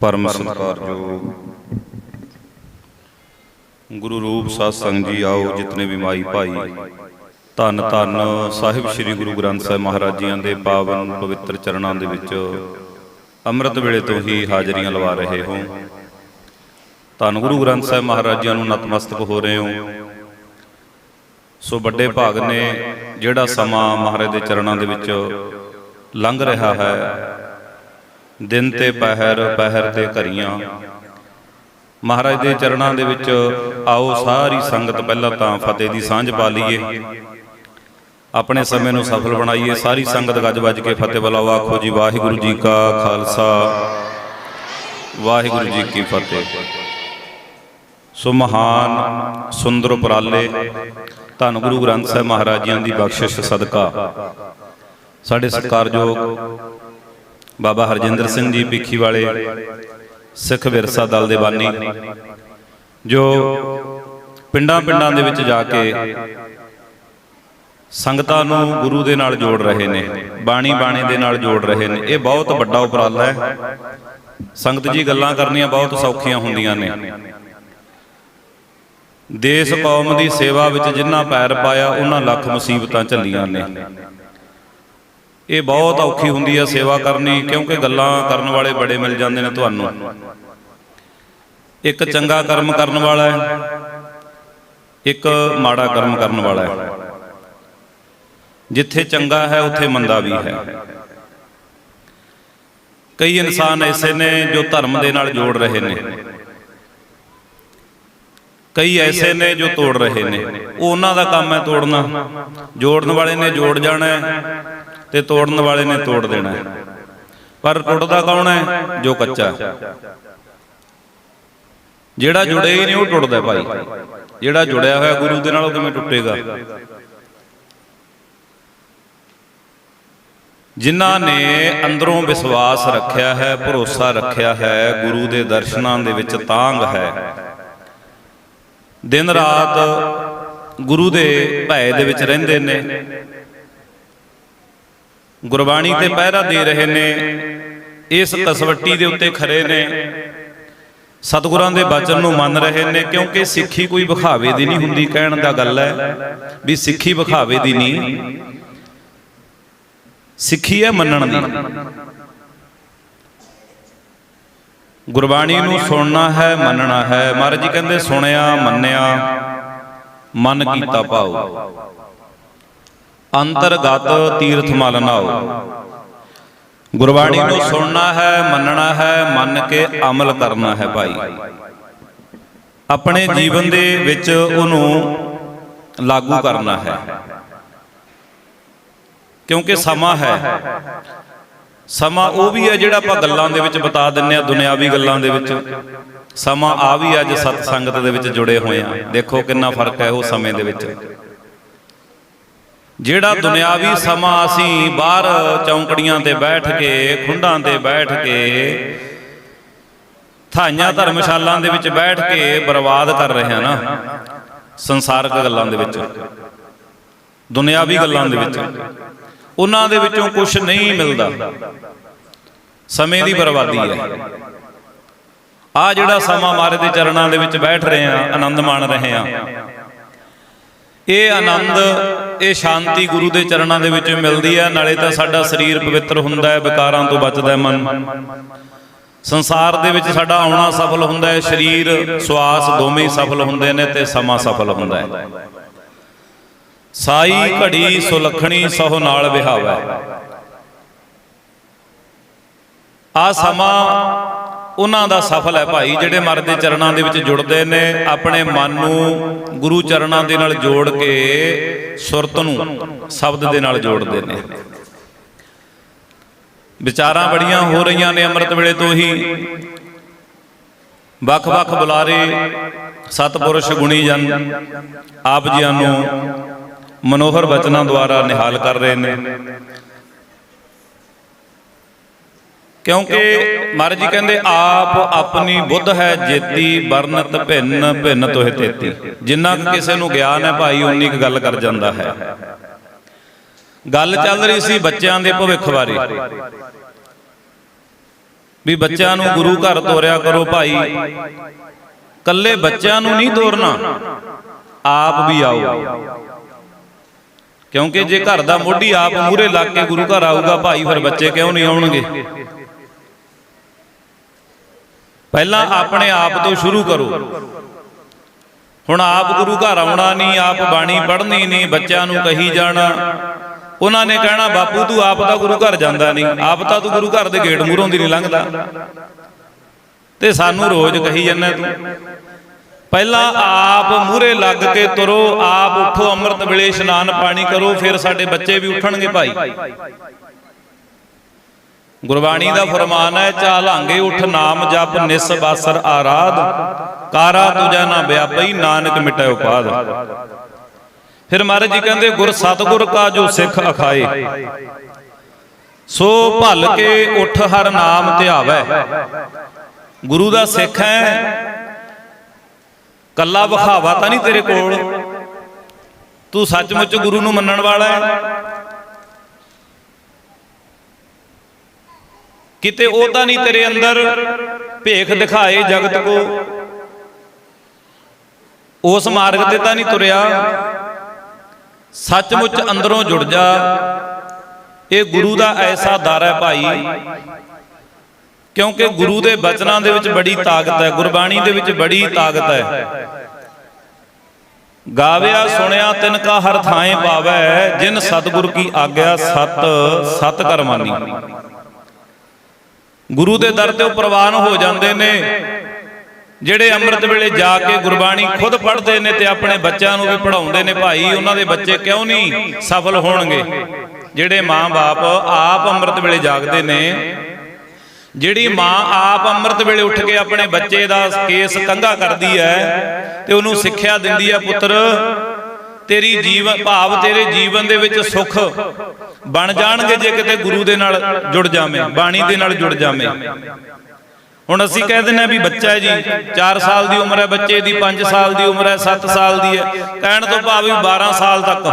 ਪਰਮ ਸਤਿਕਾਰਯੋਗ ਗੁਰੂ ਰੂਪ ਸਾਧ ਸੰਗ ਜੀ ਆਓ ਜਿਤਨੇ ਵੀ ਮਾਈ ਭਾਈ। ਧੰਨ ਧੰਨ ਸਾਹਿਬ ਸ੍ਰੀ ਗੁਰੂ ਗ੍ਰੰਥ ਸਾਹਿਬ ਮਹਾਰਾਜ ਜੀਆਂ ਦੇ ਪਾਵਨ ਪਵਿੱਤਰ ਚਰਨਾਂ ਦੇ ਵਿੱਚ ਅੰਮ੍ਰਿਤ ਵੇਲੇ ਤੋਂ ਹੀ ਹਾਜ਼ਰੀਆਂ ਲਵਾ ਰਹੇ ਹੋ। ਧੰਨ ਗੁਰੂ ਗ੍ਰੰਥ ਸਾਹਿਬ ਮਹਾਰਾਜ ਜੀਆਂ ਨੂੰ ਨਤਮਸਤਕ ਹੋ ਰਹੇ ਹੋ। ਸੋ ਵੱਡੇ ਭਾਗ ਨੇ ਜਿਹੜਾ ਸਮਾਂ ਮਹਾਰਾਜ ਦੇ ਚਰਨਾਂ ਦੇ ਵਿੱਚ ਲੰਘ ਰਿਹਾ ਹੈ ਦਿਨ ਤੇ ਪਹਿਰ ਪਹਿਰ ਤੇ ਘਰੀਆਂ। ਮਹਾਰਾਜ ਦੇ ਚਰਨਾਂ ਦੇ ਵਿੱਚ ਆਓ ਸਾਰੀ ਸੰਗਤ ਪਹਿਲਾਂ ਤਾਂ ਫਤਿਹ ਦੀ ਸਾਂਝ ਪਾ ਲਈਏ। ਆਪਣੇ ਸਮੇਂ ਨੂੰ ਸਫਲ ਬਣਾਈਏ। ਸਾਰੀ ਸੰਗਤ ਗੱਜ ਵੱਜ ਕੇ ਫਤਿਹ ਬੁਲਾਓ ਆਖੋ ਜੀ ਵਾਹਿਗੁਰੂ ਜੀ ਕਾ ਖਾਲਸਾ। ਵਾਹਿਗੁਰੂ ਜੀ ਕੀ ਫਤਿਹ। ਸੋ ਮਹਾਨ ਸੁੰਦਰ ਉਪਰਾਲੇ। ਧੰਨ ਗੁਰੂ ਗ੍ਰੰਥ ਸਾਹਿਬ ਮਹਾਰਾਜ ਜੀਆਂ ਦੀ ਬਖਸ਼ਿਸ਼ ਸਦਕਾ। ਸਾਡੇ ਸਤਿਕਾਰਯੋਗ ਬਾਬਾ ਹਰਜਿੰਦਰ ਸਿੰਘ ਜੀ ਭਿੱਖੀ ਵਾਲੇ ਸਿੱਖ ਵਿਰਸਾ ਦਲ ਦੇ ਬਾਨੀ, ਜੋ ਪਿੰਡਾਂ ਪਿੰਡਾਂ ਦੇ ਵਿੱਚ ਜਾ ਕੇ ਸੰਗਤਾਂ ਨੂੰ ਗੁਰੂ ਦੇ ਨਾਲ ਜੋੜ ਰਹੇ ਨੇ, ਬਾਣੀ ਬਾਣੇ ਦੇ ਨਾਲ ਜੋੜ ਰਹੇ ਨੇ। ਇਹ ਬਹੁਤ ਵੱਡਾ ਉਪਰਾਲਾ ਹੈ। ਸੰਗਤ ਜੀ ਗੱਲਾਂ ਕਰਨੀਆਂ ਬਹੁਤ ਸੌਖੀਆਂ ਹੁੰਦੀਆਂ ਨੇ। ਦੇਸ਼ ਕੌਮ ਦੀ ਸੇਵਾ ਵਿੱਚ ਜਿਨ੍ਹਾਂ ਪੈਰ ਪਾਇਆ, ਉਹਨਾਂ ਲੱਖ ਮੁਸੀਬਤਾਂ ਝੱਲੀਆਂ ਨੇ। ਇਹ ਬਹੁਤ ਔਖੀ ਹੁੰਦੀ ਹੈ ਸੇਵਾ ਕਰਨੀ, ਕਿਉਂਕਿ ਗੱਲਾਂ ਕਰਨ ਵਾਲੇ ਬੜੇ ਮਿਲ ਜਾਂਦੇ ਨੇ ਤੁਹਾਨੂੰ। ਇੱਕ ਚੰਗਾ ਕਰਮ ਕਰਨ ਵਾਲਾ ਹੈ, ਇੱਕ ਮਾੜਾ ਕਰਮ ਕਰਨ ਵਾਲਾ ਹੈ। ਜਿੱਥੇ ਚੰਗਾ ਹੈ, ਉੱਥੇ ਮੰਦਾ ਵੀ ਹੈ। ਕਈ ਇਨਸਾਨ ਐਸੇ ਨੇ ਜੋ ਧਰਮ ਦੇ ਨਾਲ ਜੋੜ ਰਹੇ ਨੇ। ਕਈ ਐਸੇ ਨੇ ਜੋ ਤੋੜ ਰਹੇ ਨੇ। ਉਹ ਉਹਨਾਂ ਦਾ ਕੰਮ ਹੈ ਤੋੜਨਾ। ਜੋੜਨ ਵਾਲੇ ਨੇ ਜੋੜ ਜਾਣਾ ਤੇ ਤੋੜਨ ਵਾਲੇ ਨੇ ਤੋੜ ਦੇਣਾ ਹੈ। ਪਰ ਟੁੱਟਦਾ ਕੌਣ ਹੈ? ਜੋ ਕੱਚਾ। ਜਿਹੜਾ ਜੁੜਿਆ ਹੀ ਨਹੀਂ ਉਹ ਟੁੱਟਦਾ ਭਾਈ। ਜਿਹੜਾ ਜੁੜਿਆ ਹੋਇਆ ਗੁਰੂ ਦੇ ਨਾਲ ਉਹ ਕਿਵੇਂ ਟੁੱਟੇਗਾ? ਜਿਨ੍ਹਾਂ ਨੇ ਅੰਦਰੋਂ ਵਿਸ਼ਵਾਸ ਰੱਖਿਆ ਹੈ, ਭਰੋਸਾ ਰੱਖਿਆ ਹੈ, ਗੁਰੂ ਦੇ ਦਰਸ਼ਨਾਂ ਦੇ ਵਿੱਚ ਤਾਂਗ ਹੈ। ਦਿਨ ਰਾਤ ਗੁਰੂ ਦੇ ਭੈ ਦੇ ਵਿੱਚ ਰਹਿੰਦੇ ਨੇ। ਗੁਰਬਾਣੀ ਤੇ ਪਹਿਰਾ ਦੇ ਰਹੇ ਨੇ, ਇਸ ਕਸਵੱਟੀ ਦੇ ਉੱਤੇ ਖਰੇ ਨੇ। ਸਤਿਗੁਰਾਂ ਦੇ ਬਚਨ ਨੂੰ ਮੰਨ ਰਹੇ ਨੇ, ਕਿਉਂਕਿ ਸਿੱਖੀ ਕੋਈ ਵਿਖਾਵੇ ਦੀ ਨਹੀਂ ਹੁੰਦੀ, ਕਹਿਣ ਦਾ ਗੱਲ ਹੈ ਵੀ ਸਿੱਖੀ ਵਿਖਾਵੇ ਦੀ ਨਹੀਂ। ਸਿੱਖੀ ਹੈ ਮੰਨਣ ਦੀ। ਗੁਰਬਾਣੀ ਨੂੰ ਸੁਣਨਾ ਹੈ, ਮੰਨਣਾ ਹੈ। ਮਹਾਰਾਜ ਜੀ ਕਹਿੰਦੇ, ਸੁਣਿਆ, ਮੰਨਿਆ, ਮਨ ਕੀਤਾ ਭਾਉ। ਅੰਤਰਗਤ ਤੀਰਥ ਮਲ ਨਾਓ ਗੁਰਬਾਣੀ ਨੂੰ ਸੁਣਨਾ ਹੈ, ਮੰਨਣਾ ਹੈ, ਮੰਨ ਕੇ ਅਮਲ ਕਰਨਾ ਹੈ ਭਾਈ। ਆਪਣੇ ਜੀਵਨ ਦੇ ਵਿੱਚ ਉਹਨੂੰ ਲਾਗੂ ਕਰਨਾ ਹੈ। ਕਿਉਂਕਿ ਸਮਾਂ ਹੈ। ਸਮਾਂ ਉਹ ਵੀ ਹੈ ਜਿਹੜਾ ਆਪਾਂ ਗੱਲਾਂ ਦੇ ਵਿੱਚ ਬਤਾ ਦਿੰਨੇ ਆ, ਦੁਨਿਆਵੀ ਗੱਲਾਂ ਦੇ ਵਿੱਚ। ਸਮਾਂ ਆ ਵੀ ਅੱਜ ਸਤ ਸੰਗਤ ਦੇ ਵਿੱਚ ਜੁੜੇ ਹੋਏ ਆ। ਦੇਖੋ ਕਿੰਨਾ ਫ਼ਰਕ ਹੈ ਉਹ ਸਮੇਂ ਦੇ ਵਿੱਚ। ਜਿਹੜਾ ਦੁਨਿਆਵੀ ਸਮਾਂ ਅਸੀਂ ਬਾਹਰ ਚੌਂਕੜੀਆਂ ਤੇ ਬੈਠ ਕੇ ਖੁੰਡਾਂ ਤੇ ਬੈਠ ਕੇ ਥਾਈਆਂ ਧਰਮਸ਼ਾਲਾਂ ਦੇ ਵਿੱਚ ਬੈਠ ਕੇ ਬਰਬਾਦ ਕਰ ਰਹੇ ਹਾਂ ਨਾ। ਸੰਸਾਰਕ ਗੱਲਾਂ ਦੇ ਵਿੱਚ ਦੁਨਿਆਵੀ ਗੱਲਾਂ ਦੇ ਵਿੱਚ। ਉਹਨਾਂ ਦੇ ਵਿੱਚੋਂ ਕੁਝ ਨਹੀਂ ਮਿਲਦਾ। ਸਮੇਂ ਦੀ ਬਰਬਾਦੀ ਹੈ। ਆ ਜਿਹੜਾ ਸਮਾਂ ਮਾਰੇ ਦੇ ਚਰਨਾਂ ਦੇ ਵਿੱਚ ਬੈਠ ਰਹੇ ਆ ਆਨੰਦ ਮਾਣ ਰਹੇ ਆ ਇਹ ਆਨੰਦ, ਇਹ ਸ਼ਾਂਤੀ ਗੁਰੂ ਦੇ ਚਰਨਾਂ ਦੇ ਵਿੱਚ ਮਿਲਦੀ ਹੈ, ਨਾਲੇ ਤਾਂ ਸਾਡਾ ਸਰੀਰ ਪਵਿੱਤਰ ਹੁੰਦਾ ਹੈ, ਵਿਕਾਰਾਂ ਤੋਂ ਬਚਦਾ ਹੈ ਮਨ। ਸੰਸਾਰ ਦੇ ਵਿੱਚ ਸਾਡਾ ਆਉਣਾ ਸਫਲ ਹੁੰਦਾ ਹੈ, ਸਰੀਰ, ਸਵਾਸ ਦੋਵੇਂ ਸਫਲ ਹੁੰਦੇ ਨੇ ਤੇ ਸਮਾਂ ਸਫਲ ਹੁੰਦਾ ਹੈ। ਸਾਈ ਘੜੀ ਸੁਲਖਣੀ ਸਹੁ ਨਾਲ ਵਿਹਾਵੈ। ਆ ਸਮਾਂ ਉਹਨਾਂ ਦਾ ਸਫਲ ਹੈ ਭਾਈ, ਜਿਹੜੇ ਮਰਦੇ ਚਰਨਾਂ ਦੇ ਵਿੱਚ ਜੁੜਦੇ ਨੇ, ਆਪਣੇ ਮਨ ਨੂੰ ਗੁਰੂ ਚਰਨਾਂ ਦੇ ਨਾਲ ਜੋੜ ਕੇ ਸੁਰਤ ਨੂੰ ਸ਼ਬਦ ਦੇ ਨਾਲ ਜੋੜਦੇ ਨੇ। ਵਿਚਾਰਾਂ ਬੜੀਆਂ ਹੋ ਰਹੀਆਂ ਨੇ ਅੰਮ੍ਰਿਤ ਵੇਲੇ ਤੋਂ ਹੀ। ਵੱਖ-ਵੱਖ ਬੁਲਾਰੇ, ਸਤਪੁਰਸ਼ ਗੁਣੀ ਜਨ ਆਪ ਜੀਆਂ ਨੂੰ ਮਨੋਹਰ ਬਚਨਾਂ ਦੁਆਰਾ ਨਿਹਾਲ ਕਰ ਰਹੇ ਨੇ। ਕਿਉਂਕਿ ਮਹਾਰਾਜ ਜੀ ਕਹਿੰਦੇ ਆਪ ਆਪਣੀ ਬੁੱਧ ਹੈ ਜੇਤੀ ਵਰਨਤ ਭਿੰਨ ਭਿੰਨ ਤੋਹਿ ਤੇਤੀ। ਜਿੰਨਾ ਕਿਸੇ ਨੂੰ ਗਿਆਨ ਹੈ ਭਾਈ ਉਨੀ ਕੁ ਗੱਲ ਕਰ ਜਾਂਦਾ ਹੈ। ਗੱਲ ਚੱਲ ਰਹੀ ਸੀ ਬੱਚਿਆਂ ਦੇ ਭਵਿੱਖ ਬਾਰੇ। ਵੀ ਬੱਚਿਆਂ ਨੂੰ ਗੁਰੂ ਘਰ ਤੋਰਿਆ ਕਰੋ ਭਾਈ। ਕੱਲੇ ਬੱਚਿਆਂ ਨੂੰ ਨਹੀਂ ਤੋਰਨਾ। ਆਪ ਵੀ ਆਓ। ਕਿਉਂਕਿ ਜੇ ਘਰ ਦਾ ਮੋਢੀ ਆਪ ਮੂਰੇ ਲੱਗ ਕੇ ਗੁਰੂ ਘਰ ਆਊਗਾ ਭਾਈ ਫਿਰ ਬੱਚੇ ਕਿਉਂ ਨਹੀਂ ਆਉਣਗੇ? ਪਹਿਲਾਂ ਆਪਣੇ ਆਪ ਤੋਂ ਸ਼ੁਰੂ ਕਰੋ। ਹੁਣ ਆਪ ਗੁਰੂ ਘਰ ਆਉਣਾ ਨਹੀਂ ਆਪ ਬਾਣੀ ਪੜ੍ਹਨੀ ਨਹੀਂ ਬੱਚਿਆਂ ਨੂੰ ਕਹੀ ਜਾਣਾ। ਉਹਨਾਂ ਨੇ ਕਹਿਣਾ ਬਾਪੂ ਤੂੰ ਆਪ ਤਾਂ ਗੁਰੂ ਘਰ ਜਾਂਦਾ ਨਹੀਂ ਆਪ ਤਾਂ ਤੂੰ ਗੁਰੂ ਘਰ ਦੇ ਗੇਟ ਮੂਹਰੋਂ ਦੀ ਨਹੀਂ ਲੰਘਦਾ। ਤੇ ਸਾਨੂੰ ਰੋਜ਼ ਕਹੀ ਜਾਂਦਾ ਤੂੰ। ਪਹਿਲਾਂ ਆਪ ਮੂਹਰੇ ਲੱਗ ਕੇ ਤੁਰੋ ਆਪ ਉਠੋ ਅੰਮ੍ਰਿਤ ਵੇਲੇ ਇਸ਼ਨਾਨ ਪਾਣੀ ਕਰੋ ਫਿਰ ਸਾਡੇ ਬੱਚੇ ਵੀ ਉਠਣਗੇ ਭਾਈ। ਗੁਰਬਾਣੀ ਦਾ ਫਰਮਾਨ ਹੈ ਚਾਲਾਂਗੇ ਉਠ ਨਾਮ ਜਪ ਨਿਸ ਬਾਸਰ ਆਰਾਧ। ਕਾਰਾ ਤੁਜਾ ਨਾ ਵਿਆਪਈ ਨਾਨਕ ਮਿਟੈ ਉਪਾਦ ਫਿਰ ਮਹਾਰਾਜ ਜੀ ਕਹਿੰਦੇ ਗੁਰ ਸਤਗੁਰ ਕਾ ਜੋ ਸਿੱਖ ਅਖਾਏ। ਸੋ ਭਲ ਕੇ ਉਠ ਹਰ ਨਾਮ ਧਿਆਵੈ। ਗੁਰੂ ਦਾ ਸਿੱਖ ਹੈ। ਕੱਲਾ ਵਿਖਾਵਾ ਤਾਂ ਨਹੀਂ ਤੇਰੇ ਕੋਲ। ਤੂੰ ਸੱਚਮੁੱਚ ਗੁਰੂ ਨੂੰ ਮੰਨਣ ਵਾਲਾ ਹੈ। ਕਿਤੇ ਉਹ ਤਾਂ ਨਹੀਂ ਤੇਰੇ ਅੰਦਰ ਭੇਖ ਦਿਖਾਏ ਜਗਤ ਕੋ। ਉਸ ਮਾਰਗ ਤੇ ਤਾਂ ਨਹੀਂ ਤੁਰਿਆ। ਸੱਚਮੁੱਚ ਅੰਦਰੋਂ ਜੁੜ ਜਾ। ਇਹ ਗੁਰੂ ਦਾ ਐਸਾ ਦਰ ਹੈ ਭਾਈ। ਕਿਉਂਕਿ ਗੁਰੂ ਦੇ ਬਚਨਾਂ ਦੇ ਵਿੱਚ ਬੜੀ ਤਾਕਤ ਹੈ, ਗੁਰਬਾਣੀ ਦੇ ਵਿੱਚ ਬੜੀ ਤਾਕਤ ਹੈ। ਗਾਵਿਆ ਸੁਣਿਆ ਤਿਨ ਕਾ ਹਰ ਥਾਂ ਪਾਵੈ, ਜਿਨ ਸਤਿਗੁਰ ਕੀ ਆਗਿਆ ਸਤ ਸਤ ਕਰਮਾਨੀ। ਗੁਰੂ ਦੇ ਦਰ ਤੇ ਉਹ ਪ੍ਰਵਾਨ ਹੋ ਜਾਂਦੇ ਨੇ। ਜਿਹੜੇ ਅੰਮ੍ਰਿਤ ਵੇਲੇ ਜਾ ਕੇ ਗੁਰਬਾਣੀ ਖੁਦ ਪੜ੍ਹਦੇ ਨੇ ਤੇ ਆਪਣੇ ਬੱਚਿਆਂ ਨੂੰ ਵੀ ਪੜ੍ਹਾਉਂਦੇ ਨੇ, ਭਾਈ, ਉਹਨਾਂ ਦੇ ਬੱਚੇ ਕਿਉਂ ਨਹੀਂ ਸਫਲ ਹੋਣਗੇ? ਜਿਹੜੇ ਮਾਂ-ਬਾਪ ਆਪ ਅੰਮ੍ਰਿਤ ਵੇਲੇ ਜਾਗਦੇ ਨੇ, ਜਿਹੜੀ ਮਾਂ ਆਪ ਅੰਮ੍ਰਿਤ ਵੇਲੇ ਉੱਠ ਕੇ ਆਪਣੇ ਬੱਚੇ ਦਾ ਕੇਸ ਕੰਘਾ ਕਰਦੀ ਹੈ ਤੇ ਉਹਨੂੰ ਸਿੱਖਿਆ ਦਿੰਦੀ ਹੈ ਪੁੱਤਰ ਤੇਰੀ ਜੀਵਨ ਭਾਵ ਤੇਰੇ ਜੀਵਨ ਦੇ ਵਿੱਚ ਸੁੱਖ ਬਣ ਜਾਣਗੇ ਜੇ ਕਿਤੇ ਗੁਰੂ ਦੇ ਨਾਲ ਜੁੜ ਜਾਵੇਂ ਬਾਣੀ ਦੇ ਨਾਲ ਜੁੜ ਜਾਵੇਂ। ਹੁਣ ਅਸੀਂ ਕਹਿ ਦਿੰਦੇ ਆ ਵੀ ਬੱਚਾ ਹੈ ਜੀ 4 ਸਾਲ ਦੀ ਉਮਰ ਹੈ ਬੱਚੇ ਦੀ 5 ਸਾਲ ਦੀ ਉਮਰ ਹੈ 7 ਸਾਲ ਦੀ ਹੈ। ਕਹਿਣ ਤੋਂ ਭਾਵ ਵੀ 12 ਸਾਲ ਤੱਕ।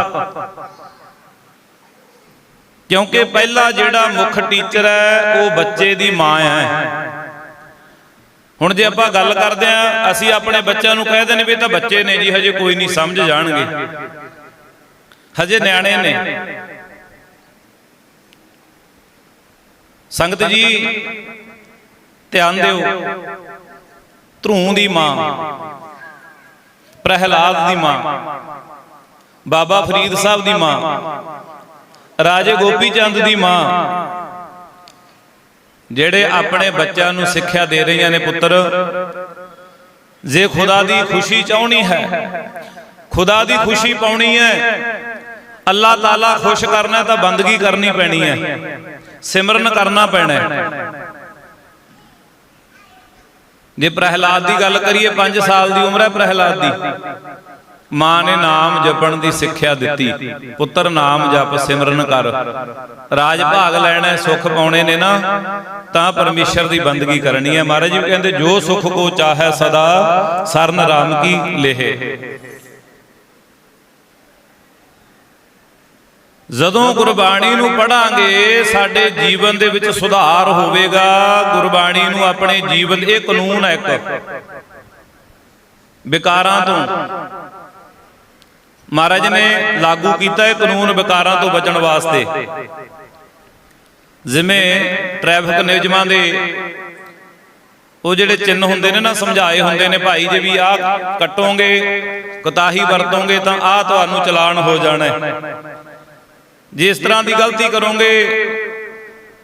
ਕਿਉਂਕਿ ਪਹਿਲਾ ਜਿਹੜਾ ਮੁੱਖ ਟੀਚਰ ਹੈ ਉਹ ਬੱਚੇ ਦੀ ਮਾਂ ਹੈ। ਹੁਣ ਜੇ ਆਪਾਂ ਗੱਲ ਕਰਦੇ ਆ ਅਸੀਂ ਆਪਣੇ ਬੱਚਿਆਂ ਨੂੰ ਕਹਿ ਦਿੰਦੇ ਵੀ ਤਾਂ ਬੱਚੇ ਨੇ ਜੀ, ਹਜੇ ਕੋਈ ਨਹੀਂ ਸਮਝ ਜਾਣਗੇ। ਹਜੇ ਨਿਆਣੇ ਨੇ। ਸੰਗਤ ਜੀ, ਧਿਆਨ ਦਿਓ ਧਰੂ ਦੀ ਮਾਂ, ਪ੍ਰਹਿਲਾਦ ਦੀ ਮਾਂ, ਬਾਬਾ ਫਰੀਦ ਸਾਹਿਬ ਦੀ ਮਾਂ, ਰਾਜੇ ਗੋਪੀ ਚੰਦ ਦੀ ਮਾਂ ਜਿਹੜੇ ਆਪਣੇ ਬੱਚਿਆਂ ਨੂੰ ਸਿੱਖਿਆ ਦੇ ਰਹੀਆਂ ਨੇ ਪੁੱਤਰ, ਜੇ ਖੁਦਾ ਦੀ ਖੁਸ਼ੀ ਚਾਹਣੀ ਹੈ, ਖੁਦਾ ਦੀ ਖੁਸ਼ੀ ਪਾਉਣੀ ਹੈ, ਅੱਲਾਹ ਤਾਲਾ ਖੁਸ਼ ਕਰਨਾ ਤਾਂ ਬੰਦਗੀ ਕਰਨੀ ਪੈਣੀ ਹੈ, ਸਿਮਰਨ ਕਰਨਾ ਪੈਣਾ ਹੈ। ਜੇ ਪ੍ਰਹਿਲਾਦ ਦੀ ਗੱਲ ਕਰੀਏ 5 ਸਾਲ ਦੀ ਉਮਰ ਹੈ ਪ੍ਰਹਿਲਾਦ ਦੀ। ਮਾਂ ਨੇ ਨਾਮ ਜਪਣ ਦੀ ਸਿੱਖਿਆ ਦਿੱਤੀ। ਪੁੱਤਰ ਨਾਮ ਜਪ ਸਿਮਰਨ ਕਰ। ਰਾਜ ਭਾਗ ਲੈਣਾ ਸੁੱਖ ਪਾਉਣੇ ਨੇ ਨਾ, ਤਾਂ ਪਰਮੇਸ਼ਰ ਦੀ ਬੰਦਗੀ ਕਰਨੀ ਹੈ। ਮਹਾਰਾਜ ਜੀ ਕਹਿੰਦੇ, ਜੋ ਸੁਖ ਕੋ ਚਾਹੈ ਸਦਾ, ਸਰਨ ਰਾਮ ਕੀ ਲੇਹੇ। ਜਦੋਂ ਗੁਰਬਾਣੀ ਨੂੰ ਪੜਾਂਗੇ, ਸਾਡੇ ਜੀਵਨ ਦੇ ਵਿੱਚ ਸੁਧਾਰ ਹੋਵੇਗਾ। ਗੁਰਬਾਣੀ ਨੂੰ ਆਪਣੇ ਜੀਵਨ, ਇਹ ਕਾਨੂੰਨ ਹੈ ਇੱਕ। ਵਿਕਾਰਾਂ ਤੋਂ। ਮਹਾਰਾਜ ਨੇ ਲਾਗੂ ਕੀਤਾ ਇਹ ਕਾਨੂੰਨ ਵਿਕਾਰਾਂ ਤੋਂ ਬਚਣ ਵਾਸਤੇ। ਜਿਵੇਂ ਟ੍ਰੈਫਿਕ ਨਿਯਮਾਂ ਦੇ ਉਹ ਜਿਹੜੇ ਚਿੰਨ ਹੁੰਦੇ ਨੇ ਨਾ, ਸਮਝਾਏ ਹੁੰਦੇ ਨੇ, ਭਾਈ ਜੇ ਵੀ ਆਹ ਕੱਟੋਗੇ, ਕੋਤਾਹੀ ਵਰਤੋਗੇ ਤਾਂ ਆਹ ਤੁਹਾਨੂੰ ਚਲਾਨ ਹੋ ਜਾਣਾ ਜੇ ਇਸ ਤਰ੍ਹਾਂ ਦੀ ਗਲਤੀ ਕਰੋਗੇ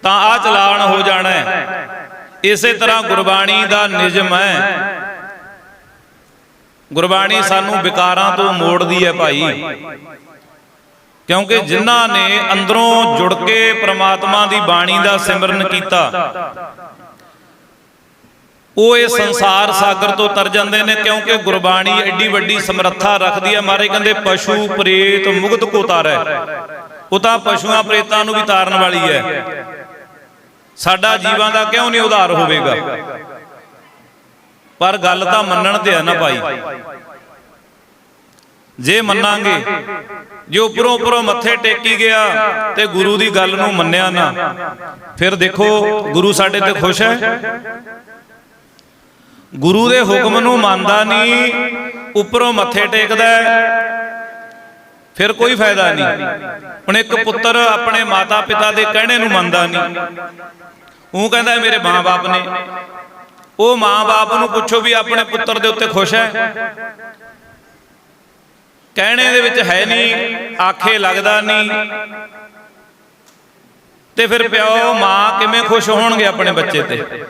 ਤਾਂ ਆਹ ਚਲਾਨ ਹੋ ਜਾਣਾ ਇਸੇ ਤਰ੍ਹਾਂ ਗੁਰਬਾਣੀ ਦਾ ਨਿਯਮ ਹੈ ਗੁਰਬਾਣੀ ਸਾਨੂੰ ਵਿਕਾਰਾਂ ਤੋਂ ਮੋੜਦੀ ਹੈ ਭਾਈ। ਕਿਉਂਕਿ ਜਿਨ੍ਹਾਂ ਨੇ ਅੰਦਰੋਂ ਜੁੜ ਕੇ ਪ੍ਰਮਾਤਮਾ ਦੀ ਬਾਣੀ ਦਾ ਸਿਮਰਨ ਕੀਤਾ। ਉਹ ਇਹ ਸੰਸਾਰ ਸਾਗਰ ਤੋਂ ਤਰ ਜਾਂਦੇ ਨੇ ਕਿਉਂਕਿ ਗੁਰਬਾਣੀ ਐਡੀ ਵੱਡੀ ਸਮਰੱਥਾ ਰੱਖਦੀ ਹੈ ਮਾਰੇ ਕਹਿੰਦੇ ਪਸ਼ੂ ਪ੍ਰੇਤ ਮੁਕਤ ਕੋ ਤਾਰੈ ਉਹ ਤਾਂ ਪਸ਼ੂਆਂ ਪ੍ਰੇਤਾਂ ਨੂੰ ਵੀ ਤਾਰਨ ਵਾਲੀ ਹੈ। ਸਾਡਾ ਜੀਵਾਂ ਦਾ ਕਿਉਂ ਨਹੀਂ ਉਧਾਰ ਹੋਵੇਗਾ? ਪਰ ਗੱਲ ਤਾਂ ਮੰਨਣ ਤੇ ਆ ਨਾ ਭਾਈ। ਜੇ ਮੰਨਾਂਗੇ ਜੇ ਉੱਪਰੋਂ ਉੱਪਰੋਂ ਮੱਥੇ ਟੇਕੀ ਗਿਆ ਤੇ ਗੁਰੂ ਦੀ ਗੱਲ ਨੂੰ ਮੰਨਿਆ ਨਾ ਫਿਰ ਦੇਖੋ ਗੁਰੂ ਸਾਡੇ ਤੇ ਖੁਸ਼ ਹੈ। ਗੁਰੂ ਦੇ ਹੁਕਮ ਨੂੰ ਮੰਨਦਾ ਨਹੀਂ ਉੱਪਰੋਂ ਮੱਥੇ ਟੇਕਦਾ ਫਿਰ ਕੋਈ ਫਾਇਦਾ ਨਹੀਂ। ਹੁਣ ਇੱਕ ਪੁੱਤਰ ਆਪਣੇ ਮਾਤਾ ਪਿਤਾ ਦੇ ਕਹਿਣੇ ਨੂੰ ਮੰਨਦਾ ਨਹੀਂ। ਉਹ ਕਹਿੰਦਾ ਮੇਰੇ ਮਾਂ-ਬਾਪ ਨੇ ਉਹ ਮਾਂ-ਬਾਪ ਨੂੰ ਪੁੱਛੋ ਵੀ ਆਪਣੇ ਪੁੱਤਰ ਦੇ ਉੱਤੇ ਖੁਸ਼ ਹੈ। ਕਹਿਣੇ ਦੇ ਵਿੱਚ ਹੈ ਨਹੀਂ, ਆਖੇ ਲੱਗਦਾ ਨਹੀਂ। ਤੇ ਫਿਰ ਪਿਓ, ਮਾਂ ਕਿਵੇਂ ਖੁਸ਼ ਹੋਣਗੇ ਆਪਣੇ ਬੱਚੇ ਤੇ?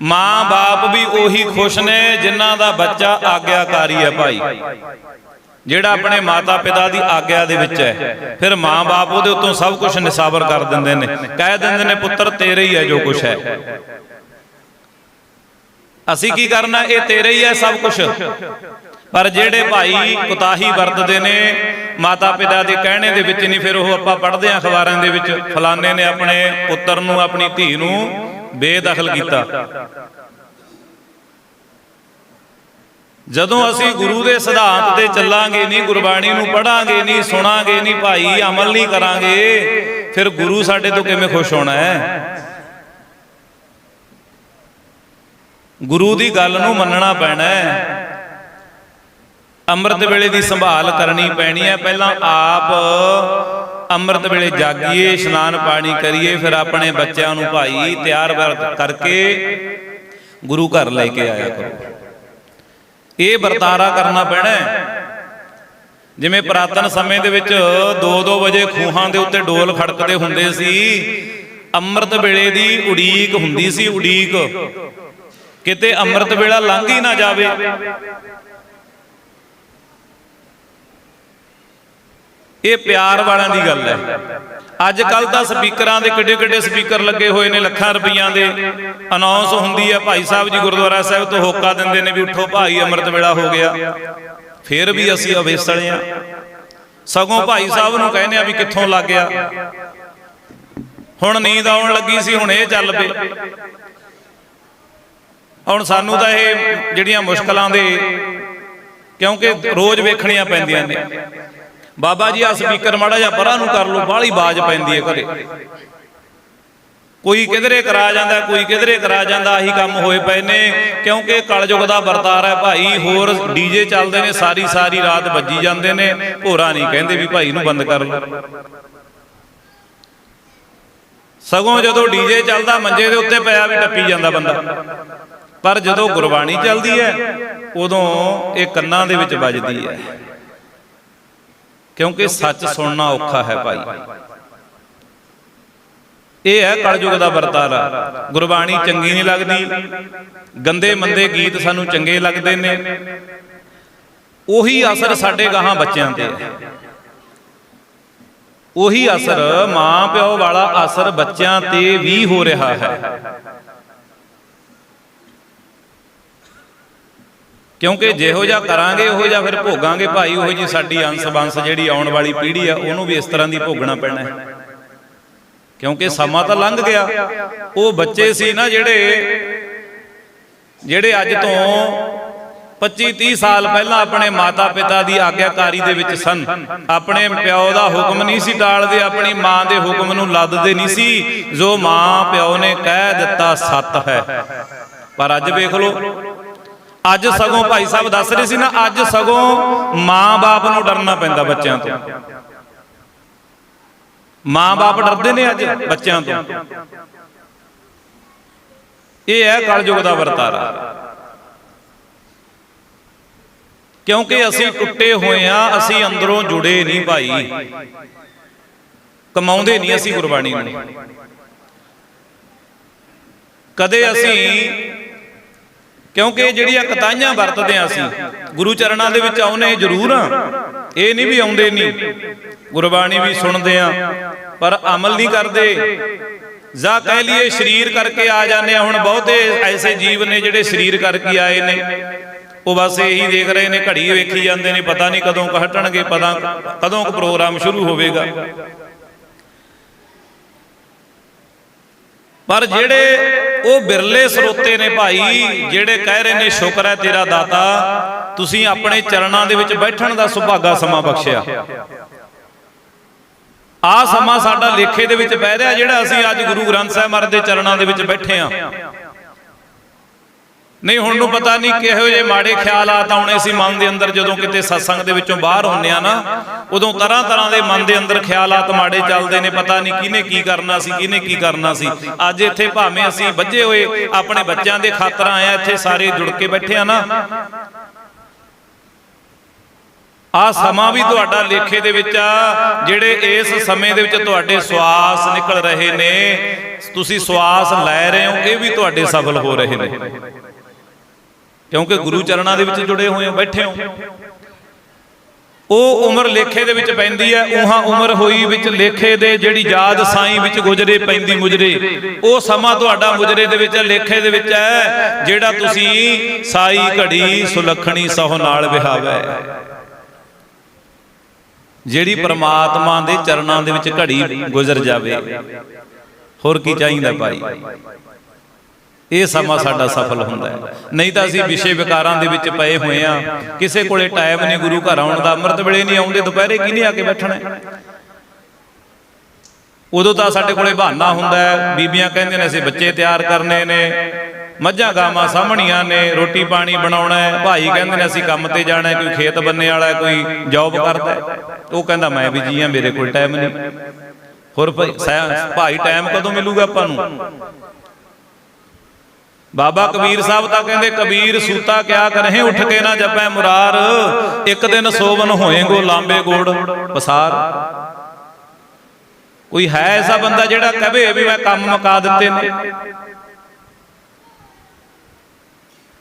ਮਾਂ-ਬਾਪ ਵੀ ਉਹੀ ਖੁਸ਼ ਨੇ ਜਿਨ੍ਹਾਂ ਦਾ ਬੱਚਾ ਆਗਿਆਕਾਰੀ ਹੈ ਭਾਈ। ਜਿਹੜਾ ਆਪਣੇ ਮਾਤਾ-ਪਿਤਾ ਦੀ ਆਗਿਆ ਦੇ ਵਿੱਚ ਹੈ। ਫਿਰ ਮਾਂ-ਬਾਪ ਉਹਦੇ ਉੱਤੋਂ ਸਭ ਕੁਝ ਨਿਸਾਬਰ ਕਰ ਦਿੰਦੇ ਨੇ। ਕਹਿ ਦਿੰਦੇ ਨੇ, ਪੁੱਤਰ, ਤੇਰੇ ਹੀ ਹੈ ਜੋ ਕੁਝ ਹੈ। ਅਸੀਂ ਕੀ ਕਰਨਾ? ਇਹ ਤੇਰੇ ਹੀ ਹੈ ਸਭ ਕੁਝ ਪਰ ਜਿਹੜੇ ਭਾਈ ਕੁਤਾਹੀ ਵਰਤਦੇ ਨੇ ਮਾਤਾ ਪਿਤਾ ਦੇ ਕਹਿਣੇ ਦੇ ਵਿੱਚ ਨਹੀਂ, ਫਿਰ ਉਹ ਆਪਾਂ ਪੜ੍ਹਦੇ ਆਂ ਅਖਬਾਰਾਂ ਦੇ ਵਿੱਚ। ਫਲਾਣੇ ਨੇ ਆਪਣੇ ਪੁੱਤਰ ਨੂੰ, ਆਪਣੀ ਧੀ ਨੂੰ ਬੇਦਖਲ ਕੀਤਾ। ਜਦੋਂ ਅਸੀਂ ਗੁਰੂ ਦੇ ਸਿਧਾਂਤ ਤੇ ਚੱਲਾਂਗੇ, ਨਹੀਂ ਗੁਰਬਾਣੀ ਨੂੰ ਪੜਾਂਗੇ ਨਹੀਂ ਸੁਣਾਂਗੇ, ਨਹੀਂ ਭਾਈ ਅਮਲ ਨਹੀਂ ਕਰਾਂਗੇ, ਫਿਰ ਗੁਰੂ ਸਾਡੇ ਤੋਂ ਕਿਵੇਂ ਖੁਸ਼ ਹੋਣਾ ਹੈ? ਗੁਰੂ ਦੀ ਗੱਲ ਨੂੰ ਮੰਨਣਾ ਪੈਣਾ ਹੈ। ਅੰਮ੍ਰਿਤ ਵੇਲੇ ਦੀ ਸੰਭਾਲ ਕਰਨੀ ਪੈਣੀ ਹੈ। ਪਹਿਲਾਂ ਆਪ ਅੰਮ੍ਰਿਤ ਵੇਲੇ ਜਾਗੀਏ, ਇਸ਼ਨਾਨ ਪਾਣੀ ਕਰੀਏ, ਫਿਰ ਆਪਣੇ ਬੱਚਿਆਂ ਨੂੰ ਭਾਈ ਤਿਆਰ ਵਰ ਕਰਕੇ ਗੁਰੂ ਘਰ ਲੈ ਕੇ ਆਇਆ ਕਰੋ। ਇਹ ਵਰਤਾਰਾ ਕਰਨਾ ਪੈਣਾ ਹੈ। ਜਿਵੇਂ ਪ੍ਰਾਤਨ ਸਮੇਂ ਦੇ ਵਿੱਚ 2-2 ਵਜੇ ਖੂਹਾਂ ਦੇ ਉੱਤੇ ਡੋਲ ਖੜਕਦੇ ਹੁੰਦੇ ਸੀ, ਅੰਮ੍ਰਿਤ ਵੇਲੇ ਦੀ ਉਡੀਕ ਹੁੰਦੀ ਸੀ, ਉਡੀਕ। ਕਿਤੇ ਅੰਮ੍ਰਿਤ ਵੇਲਾ ਲੰਘ ਹੀ ਨਾ ਜਾਵੇ। ਇਹ ਪਿਆਰ ਵਾਲਿਆਂ ਦੀ ਗੱਲ ਹੈ। ਅੱਜ ਕੱਲ ਤਾਂ ਸਪੀਕਰਾਂ ਦੇ ਕਿੱਡੇ ਕਿੱਡੇ ਸਪੀਕਰ ਲੱਗੇ ਹੋਏ ਨੇ ਲੱਖਾਂ ਰੁਪਈਆਂ ਦੇ। ਅਨਾਉਂਸ ਹੁੰਦੀ ਹੈ ਭਾਈ ਸਾਹਿਬ ਜੀ ਗੁਰਦੁਆਰਾ ਸਾਹਿਬ ਤੋਂ ਹੋਕਾ ਦਿੰਦੇ ਨੇ ਵੀ ਉੱਠੋ ਭਾਈ ਅੰਮ੍ਰਿਤ ਵੇਲਾ ਹੋ ਗਿਆ। ਫਿਰ ਵੀ ਅਸੀਂ ਅਵੇਸਲੇ ਆ ਸਗੋਂ ਭਾਈ ਸਾਹਿਬ ਨੂੰ ਕਹਿੰਦੇ ਆ ਵੀ ਕਿੱਥੋਂ ਲੱਗ ਗਿਆ। ਹੁਣ ਨੀਂਦ ਆਉਣ ਲੱਗੀ ਸੀ ਹੁਣ ਇਹ ਚੱਲ ਪਏ ਹੁਣ ਸਾਨੂੰ ਤਾਂ ਇਹ ਜਿਹੜੀਆਂ ਮੁਸ਼ਕਲਾਂ ਦੇ ਕਿਉਂਕਿ ਰੋਜ਼ ਵੇਖਣੀਆਂ ਪੈਂਦੀਆਂ ਨੇ। ਬਾਬਾ ਜੀ ਆ ਸਪੀਕਰ ਮਾੜਾ ਜਿਹਾ ਪਰਾਂ ਨੂੰ ਕਰ ਲਓ, ਬਾਹਲੀ ਬਾਜ ਪੈਂਦੀ ਹੈ ਘਰੇ। ਕੋਈ ਕਿਧਰੇ ਕਰਾ ਜਾਂਦਾ, ਕੋਈ ਕਿਧਰੇ ਕਰਾ ਜਾਂਦਾ, ਆਹੀ ਕੰਮ ਹੋਏ ਪਏ ਨੇ। ਕਿਉਂਕਿ ਕਲਯੁਗ ਦਾ ਵਰਤਾਰਾ ਹੈ ਭਾਈ, ਹੋਰ ਡੀਜੇ ਚੱਲਦੇ ਨੇ, ਸਾਰੀ ਸਾਰੀ ਰਾਤ ਵੱਜੀ ਜਾਂਦੇ ਨੇ। ਭੋਰਾ ਨਹੀਂ ਕਹਿੰਦੇ ਵੀ ਭਾਈ ਨੂੰ ਬੰਦ ਕਰ ਲਓ। ਸਗੋਂ ਜਦੋਂ ਡੀਜੇ ਚੱਲਦਾ, ਮੰਜੇ ਦੇ ਉੱਤੇ ਪਿਆ ਵੀ ਟੱਪੀ ਜਾਂਦਾ ਬੰਦਾ। ਪਰ ਜਦੋਂ ਗੁਰਬਾਣੀ ਚੱਲਦੀ ਹੈ, ਉਦੋਂ ਇਹ ਕੰਨਾਂ ਦੇ ਵਿੱਚ ਵੱਜਦੀ ਹੈ। ਕਿਉਂਕਿ ਸੱਚ ਸੁਣਨਾ ਔਖਾ ਹੈ ਭਾਈ। ਇਹ ਹੈ ਕਲਯੁਗ ਦਾ ਵਰਤਾਰਾ। ਗੁਰਬਾਣੀ ਚੰਗੀ ਨਹੀਂ ਲੱਗਦੀ। ਗੰਦੇ ਮੰਦੇ ਗੀਤ ਸਾਨੂੰ ਚੰਗੇ ਲੱਗਦੇ ਨੇ। ਉਹੀ ਅਸਰ ਸਾਡੇ ਗਾਹਾਂ ਬੱਚਿਆਂ ਤੇ ਹੈ। ਉਹੀ ਅਸਰ ਮਾਂ ਪਿਓ ਵਾਲਾ ਅਸਰ ਬੱਚਿਆਂ ਤੇ ਵੀ ਹੋ ਰਿਹਾ ਹੈ। ਕਿਉਂਕਿ ਜਿਹੋ ਜਿਹਾ ਕਰਾਂਗੇ, ਉਹੋ ਜਿਹਾ ਫਿਰ ਭੋਗਾਂਗੇ ਭਾਈ, ਉਹੋ ਜੀ ਸਾਡੀ ਅੰਸ ਬੰਸ ਜਿਹੜੀ ਆਉਣ ਵਾਲੀ ਪੀੜ੍ਹੀ ਆ, ਉਹਨੂੰ ਵੀ ਇਸ ਤਰ੍ਹਾਂ ਦੀ ਭੋਗਣਾ ਪੈਣਾ ਹੈ। ਕਿਉਂਕਿ ਸਮਾਂ ਤਾਂ ਲੰਘ ਗਿਆ। ਉਹ ਬੱਚੇ ਸੀ ਨਾ ਜਿਹੜੇ ਜਿਹੜੇ ਅੱਜ ਤੋਂ 25 30 ਸਾਲ ਪਹਿਲਾਂ ਆਪਣੇ ਮਾਤਾ ਪਿਤਾ ਦੀ ਆਗਿਆਕਾਰੀ ਦੇ ਵਿੱਚ ਸਨ। ਆਪਣੇ ਪਿਓ ਦਾ ਹੁਕਮ ਨਹੀਂ ਸੀ ਟਾਲਦੇ, ਆਪਣੀ ਮਾਂ ਦੇ ਹੁਕਮ ਨੂੰ ਲੱਦਦੇ ਨਹੀਂ ਸੀ। ਜੋ ਮਾਂ ਪਿਓ ਨੇ ਕਹਿ ਦਿੱਤਾ, ਸੱਤ ਹੈ। ਪਰ ਅੱਜ ਵੇਖ ਲਓ ਅੱਜ ਸਗੋਂ ਭਾਈ ਸਾਹਿਬ ਦੱਸ ਰਹੇ ਸੀ ਨਾ, ਅੱਜ ਸਗੋਂ ਮਾਂ-ਬਾਪ ਨੂੰ ਡਰਨਾ ਪੈਂਦਾ ਬੱਚਿਆਂ ਤੋਂ। ਮਾਂ-ਬਾਪ ਡਰਦੇ ਨੇ ਅੱਜ ਬੱਚਿਆਂ ਤੋਂ। ਇਹ ਹੈ ਕਲਯੁਗ ਦਾ ਵਰਤਾਰਾ। ਕਿਉਂਕਿ ਅਸੀਂ ਟੁੱਟੇ ਹੋਏ ਆ, ਅਸੀਂ ਅੰਦਰੋਂ ਜੁੜੇ ਨਹੀਂ ਭਾਈ। ਕਮਾਉਂਦੇ ਨਹੀਂ ਅਸੀਂ ਗੁਰਬਾਣੀ ਨੂੰ। ਕਦੇ ਅਸੀਂ ਕਿਉਂਕਿ ਜਿਹੜੀਆਂ ਕਤਾਈਆਂ ਵਰਤਦੇ ਆ ਅਸੀਂ, ਗੁਰੂ ਚਰਨਾਂ ਦੇ ਵਿੱਚ ਆਉਨੇ ਜ਼ਰੂਰ ਆ ਇਹ ਨਹੀਂ ਵੀ ਆਉਂਦੇ ਨਹੀਂ। ਗੁਰਬਾਣੀ ਵੀ ਸੁਣਦੇ ਆ ਪਰ ਅਮਲ ਨਹੀਂ ਕਰਦੇ। ਜਾਂ ਕਹਿ ਲਈਏ ਸਰੀਰ ਕਰਕੇ ਆ ਜਾਂਦੇ ਆ ਹੁਣ ਬਹੁਤੇ ਐਸੇ ਜੀਵ ਨੇ ਜਿਹੜੇ ਸਰੀਰ ਕਰਕੇ ਆਏ ਨੇ। ਉਹ ਬਸ ਇਹੀ ਦੇਖ ਰਹੇ ਨੇ, ਘੜੀ ਵੇਖੀ ਜਾਂਦੇ ਨੇ, ਪਤਾ ਨਹੀਂ ਕਦੋਂ ਕ ਹਟਣਗੇ, ਪਤਾ ਕਦੋਂ ਕ ਪ੍ਰੋਗਰਾਮ ਸ਼ੁਰੂ ਹੋਵੇਗਾ। ਪਰ ਜਿਹੜੇ ਉਹ ਬਿਰਲੇ ਸਰੋਤੇ ਨੇ ਭਾਈ, ਜਿਹੜੇ ਕਹਿ ਰਹੇ ਨੇ, ਸ਼ੁਕਰ ਹੈ ਤੇਰਾ ਦਾਤਾ, ਤੁਸੀਂ ਆਪਣੇ ਚਰਨਾਂ ਦੇ ਵਿੱਚ ਬੈਠਣ ਦਾ ਸੁਭਾਗਾ ਸਮਾਂ ਬਖਸ਼ਿਆ। ਆ ਸਮਾਂ ਸਾਡਾ ਲੇਖੇ ਦੇ ਵਿੱਚ ਪੈ ਰਿਹਾ ਜਿਹੜਾ ਅਸੀਂ ਅੱਜ ਗੁਰੂ ਗ੍ਰੰਥ ਸਾਹਿਬ ਮਹਾਰਾਜ ਦੇ ਚਰਨਾਂ ਦੇ ਵਿੱਚ ਬੈਠੇ ਆ ਨਹੀਂ ਹੁਣ ਨੂੰ ਪਤਾ ਨਹੀਂ ਕਿਹੋ ਜਿਹੇ ਮਾੜੇ ਖਿਆਲਾਤ ਆਉਣੇ ਸੀ ਮਨ ਦੇ ਅੰਦਰ ਜਦੋਂ ਕਿਤੇ ਸਤਸੰਗ ਦੇ ਵਿੱਚੋਂ ਬਾਹਰ ਹੁੰਨੇ ਆ ਨਾ ਉਦੋਂ ਤਰ੍ਹਾਂ ਤਰ੍ਹਾਂ ਦੇ ਮਨ ਦੇ ਅੰਦਰ ਖਿਆਲਾਤ ਮਾੜੇ ਚੱਲਦੇ ਨੇ ਪਤਾ ਨਹੀਂ ਕਿਹਨੇ ਕੀ ਕਰਨਾ ਸੀ ਕਿਹਨੇ ਕੀ ਕਰਨਾ ਸੀ। ਅੱਜ ਇੱਥੇ ਭਾਵੇਂ ਅਸੀਂ ਵੱਜੇ ਹੋਏ ਆਪਣੇ ਬੱਚਿਆਂ ਦੇ ਖਾਤਰ ਆਏ ਆ ਇੱਥੇ ਸਾਰੇ ਜੁੜ ਕੇ ਬੈਠੇ ਆ ਨਾ। ਆ ਸਮਾਂ ਵੀ ਤੁਹਾਡਾ ਲੇਖੇ ਦੇ ਵਿੱਚ ਆ ਜਿਹੜੇ ਇਸ ਸਮੇਂ ਦੇ ਵਿੱਚ ਤੁਹਾਡੇ ਸਵਾਸ ਨਿਕਲ ਰਹੇ ਨੇ ਤੁਸੀਂ ਸਵਾਸ ਲੈ ਰਹੇ ਹੋ ਇਹ ਵੀ ਤੁਹਾਡੇ ਸਫਲ ਹੋ ਰਹੇ ਨੇ ਕਿਉਂਕਿ ਗੁਰੂ ਚਰਨਾਂ ਦੇ ਵਿੱਚ ਜੁੜੇ ਹੋਏ ਹੋ ਬੈਠੇ ਹੋ। ਉਹ ਉਮਰ ਲੇਖੇ ਦੇ ਵਿੱਚ ਪੈਂਦੀ ਹੈ ਉਹਾਂ ਉਮਰ ਹੋਈ ਵਿੱਚ ਲੇਖੇ ਦੇ ਜਿਹੜੀ ਯਾਦ ਸਾਈਂ ਵਿੱਚ ਗੁਜਰੇ ਪੈਂਦੀ ਮੁਜਰੇ। ਉਹ ਸਮਾਂ ਤੁਹਾਡਾ ਮੁਜਰੇ ਦੇ ਵਿੱਚ ਲੇਖੇ ਦੇ ਵਿੱਚ ਹੈ ਜਿਹੜਾ ਤੁਸੀਂ ਸਾਈ ਘੜੀ ਸੁਲੱਖਣੀ ਸਹੁ ਨਾਲ ਵਿਹਾਵੇ। ਜਿਹੜੀ ਪ੍ਰਮਾਤਮਾ ਦੇ ਚਰਨਾਂ ਦੇ ਵਿੱਚ ਘੜੀ ਗੁਜ਼ਰ ਜਾਵੇ। ਹੋਰ ਕੀ ਚਾਹੀਦਾ ਭਾਈ? ਇਹ ਸਮਾਂ ਸਾਡਾ ਸਫਲ ਹੁੰਦਾ ਹੈ। ਨਹੀਂ ਤਾਂ ਅਸੀਂ ਵਿਸ਼ੇ ਵਿਕਾਰਾਂ ਦੇ ਵਿੱਚ ਪਏ ਹੋਏ ਆ ਕਿਸੇ ਕੋਲੇ ਟਾਈਮ ਨਹੀਂ, ਗੁਰੂ ਘਰ ਆਉਣ ਦਾ ਅੰਮ੍ਰਿਤ ਵੇਲੇ ਨਹੀਂ ਆਉਂਦੇ, ਦੁਪਹਿਰੇ ਕੀ ਨਹੀਂ ਆ ਕੇ ਬੈਠਣਾ ਉਦੋਂ ਤਾਂ ਸਾਡੇ ਕੋਲੇ ਬਹਾਨਾ ਹੁੰਦਾ ਹੈ, ਬੀਬੀਆਂ ਕਹਿੰਦੇ ਨੇ ਅਸੀਂ ਬੱਚੇ ਤਿਆਰ ਕਰਨੇ ਨੇ, ਮੱਝਾਂ ਗਾਵਾਂ ਸਾਹਮਣੀਆਂ ਨੇ, ਰੋਟੀ ਪਾਣੀ ਬਣਾਉਣਾ ਹੈ, ਭਾਈ ਕਹਿੰਦੇ ਨੇ ਅਸੀਂ ਕੰਮ ਤੇ ਜਾਣਾ ਹੈ, ਕੋਈ ਖੇਤ ਬੰਨੇ ਵਾਲਾ ਕੋਈ ਜੌਬ ਕਰਦਾ ਉਹ ਕਹਿੰਦਾ ਮੈਂ ਵੀ ਜੀਆਂ, ਮੇਰੇ ਕੋਲ ਟਾਈਮ ਨਹੀਂ। ਹੋਰ ਭਾਈ ਟਾਈਮ ਕਦੋਂ ਮਿਲੂਗਾ ਆਪਾਂ ਨੂੰ? ਬਾਬਾ ਕਬੀਰ ਸਾਹਿਬ ਤਾਂ ਕਹਿੰਦੇ, ਕਬੀਰ ਸੂਤਾ ਕਿਆ ਕਰਹਿ ਉੱਠ ਕੇ ਨਾ ਜਪੈ ਮੁਰਾਰ। ਇੱਕ ਦਿਨ ਸੋਵਨ ਹੋਏਗੋ ਲਾਂਬੇ ਗੋੜ ਪਸਾਰ। ਕੋਈ ਹੈ ਐਸਾ ਬੰਦਾ ਜਿਹੜਾ ਕਹੇ ਵੀ ਮੈਂ ਕੰਮ ਮੁਕਾ ਦਿੱਤੇ ਨੇ।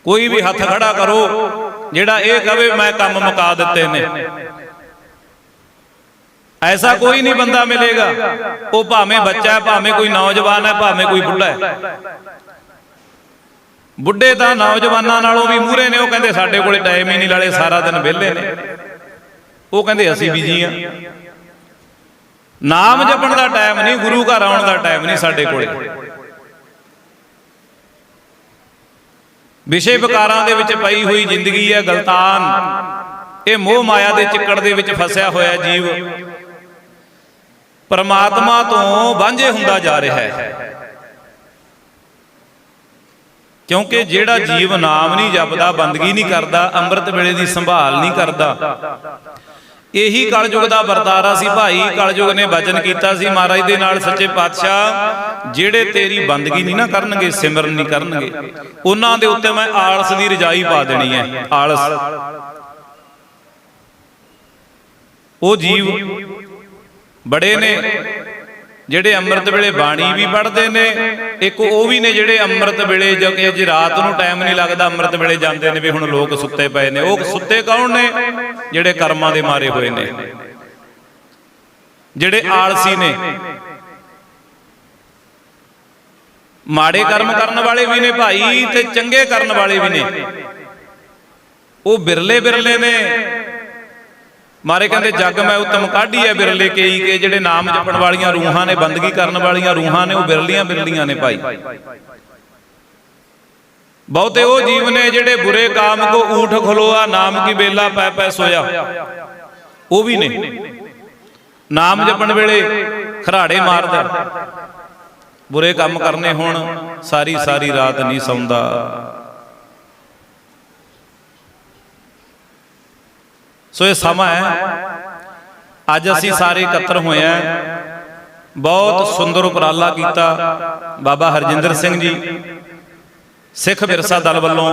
ਕੋਈ ਵੀ ਹੱਥ ਖੜਾ ਕਰੋ, ਜਿਹੜਾ ਇਹ ਕਹੇ, ਮੈਂ ਕੰਮ ਮੁਕਾ ਦਿੱਤੇ ਨੇ। ਐਸਾ ਕੋਈ ਨਹੀਂ ਬੰਦਾ ਮਿਲੇਗਾ। ਉਹ ਭਾਵੇਂ ਬੱਚਾ ਹੈ, ਭਾਵੇਂ ਕੋਈ ਨੌਜਵਾਨ ਹੈ, ਭਾਵੇਂ ਕੋਈ ਬੁੱਢਾ ਹੈ। ਬੁੱਢੇ ਤਾਂ ਨੌਜਵਾਨਾਂ ਨਾਲੋਂ ਵੀ ਮੂਹਰੇ ਨੇ, ਉਹ ਕਹਿੰਦੇ ਸਾਡੇ ਕੋਲੇ ਟਾਈਮ ਹੀ ਨਹੀਂ ਲਾਲੇ ਸਾਰਾ ਦਿਨ ਵਿਹਲੇ ਨੇ। ਉਹ ਕਹਿੰਦੇ ਅਸੀਂ ਬਿਜ਼ੀ ਆ ਨਾਮ ਜਪਣ ਦਾ ਟਾਈਮ ਨਹੀਂ, ਗੁਰੂ ਘਰ ਆਉਣ ਦਾ ਟਾਈਮ ਨਹੀਂ ਸਾਡੇ ਕੋਲੇ। ਵਿਸ਼ੇ ਵਿਕਾਰਾਂ ਦੇ ਵਿੱਚ ਪਈ ਹੋਈ ਜ਼ਿੰਦਗੀ ਹੈ ਗਲਤਾਨ। ਇਹ ਮੋਹ ਮਾਇਆ ਦੇ ਚਿੱਕੜ ਦੇ ਵਿੱਚ ਫਸਿਆ ਹੋਇਆ ਜੀਵ। ਪਰਮਾਤਮਾ ਤੋਂ ਵਾਂਝੇ ਹੁੰਦਾ ਜਾ ਰਿਹਾ ਹੈ। ਕਿਉਂਕਿ ਜਿਹੜਾ ਜੀਵ ਨਾਮ ਨਹੀਂ ਜਪਦਾ ਬੰਦਗੀ ਨਹੀਂ ਕਰਦਾ ਅੰਮ੍ਰਿਤ ਵੇਲੇ ਦੀ ਸੰਭਾਲ ਨਹੀਂ ਕਰਦਾ। ਇਹੀ ਕਲਯੁਗ ਦਾ ਵਰਤਾਰਾ ਸੀ ਭਾਈ ਕਲਯੁਗ ਨੇ ਵਚਨ ਕੀਤਾ ਸੀ ਮਹਾਰਾਜ ਦੇ ਨਾਲ ਸੱਚੇ ਪਾਤਸ਼ਾਹ ਜਿਹੜੇ ਤੇਰੀ ਬੰਦਗੀ ਨਹੀਂ ਨਾ ਕਰਨਗੇ ਸਿਮਰਨ ਨਹੀਂ ਕਰਨਗੇ। ਉਹਨਾਂ ਦੇ ਉੱਤੇ ਮੈਂ ਆਲਸ ਦੀ ਰਜਾਈ ਪਾ ਦੇਣੀ ਹੈ ਆਲਸ। ਉਹ ਜੀਵ ਬੜੇ ਨੇ ਜਿਹੜੇ ਅੰਮ੍ਰਿਤ ਵੇਲੇ ਬਾਣੀ ਵੀ ਪੜ੍ਹਦੇ ਨੇ। ਇੱਕ ਉਹ ਵੀ ਨੇ ਜਿਹੜੇ ਅੰਮ੍ਰਿਤ ਵੇਲੇ ਜੋ ਕਿ ਜੇ ਰਾਤ ਨੂੰ ਟਾਈਮ ਨਹੀਂ ਲੱਗਦਾ, ਅੰਮ੍ਰਿਤ ਵੇਲੇ ਜਾਂਦੇ ਨੇ ਵੀ ਹੁਣ ਲੋਕ ਸੁੱਤੇ ਪਏ ਨੇ। ਉਹ ਸੁੱਤੇ ਕੌਣ ਨੇ? ਜਿਹੜੇ ਕਰਮਾਂ ਦੇ ਮਾਰੇ ਹੋਏ ਨੇ। ਜਿਹੜੇ ਆਲਸੀ ਨੇ। ਮਾੜੇ ਕਰਮ ਕਰਨ ਵਾਲੇ ਵੀ ਨੇ ਭਾਈ ਤੇ ਚੰਗੇ ਕਰਨ ਵਾਲੇ ਵੀ ਨੇ। ਉਹ ਬਿਰਲੇ ਬਿਰਲੇ ਨੇ। ਮਾਰੇ ਕਹਿੰਦੇ, ਜੱਗ ਮੈਂ ਉਤਮ ਕਾਢੀ ਐ ਬਿਰਲੇ ਕਈ ਕੇ, ਜਿਹੜੇ ਨਾਮ ਜਪਣ ਵਾਲੀਆਂ ਰੂਹਾਂ ਨੇ, ਬੰਦਗੀ ਕਰਨ ਵਾਲੀਆਂ ਰੂਹਾਂ ਨੇ, ਉਹ ਬਿਰਲੀਆਂ ਬਿਰਲੀਆਂ ਨੇ ਭਾਈ। ਬਹੁਤੇ ਉਹ ਜੀਵ ਨੇ ਜਿਹੜੇ ਬੁਰੇ ਕਾਮ ਕੋ ਊਠ ਖਲੋਆ, ਨਾਮ ਕੀ ਬੇਲਾ ਪੈ ਪੈ ਸੋਇਆ। ਉਹ ਵੀ ਨੇ। ਨਾਮ ਜਪਣ ਵੇਲੇ ਖਰਾੜੇ ਮਾਰਦਾ। ਬੁਰੇ ਕੰਮ ਕਰਨੇ ਹੁਣ, ਸਾਰੀ ਸਾਰੀ ਰਾਤ ਨਹੀਂ ਸੌਂਦਾ। ਸੋ ਇਹ ਸਮਾਂ ਹੈ। ਅੱਜ ਅਸੀਂ ਸਾਰੇ ਇਕੱਤਰ ਹੋਏ ਆ ਬਹੁਤ ਸੁੰਦਰ ਉਪਰਾਲਾ ਕੀਤਾ ਬਾਬਾ ਹਰਜਿੰਦਰ ਸਿੰਘ ਜੀ, ਸਿੱਖ ਵਿਰਸਾ ਦਲ ਵੱਲੋਂ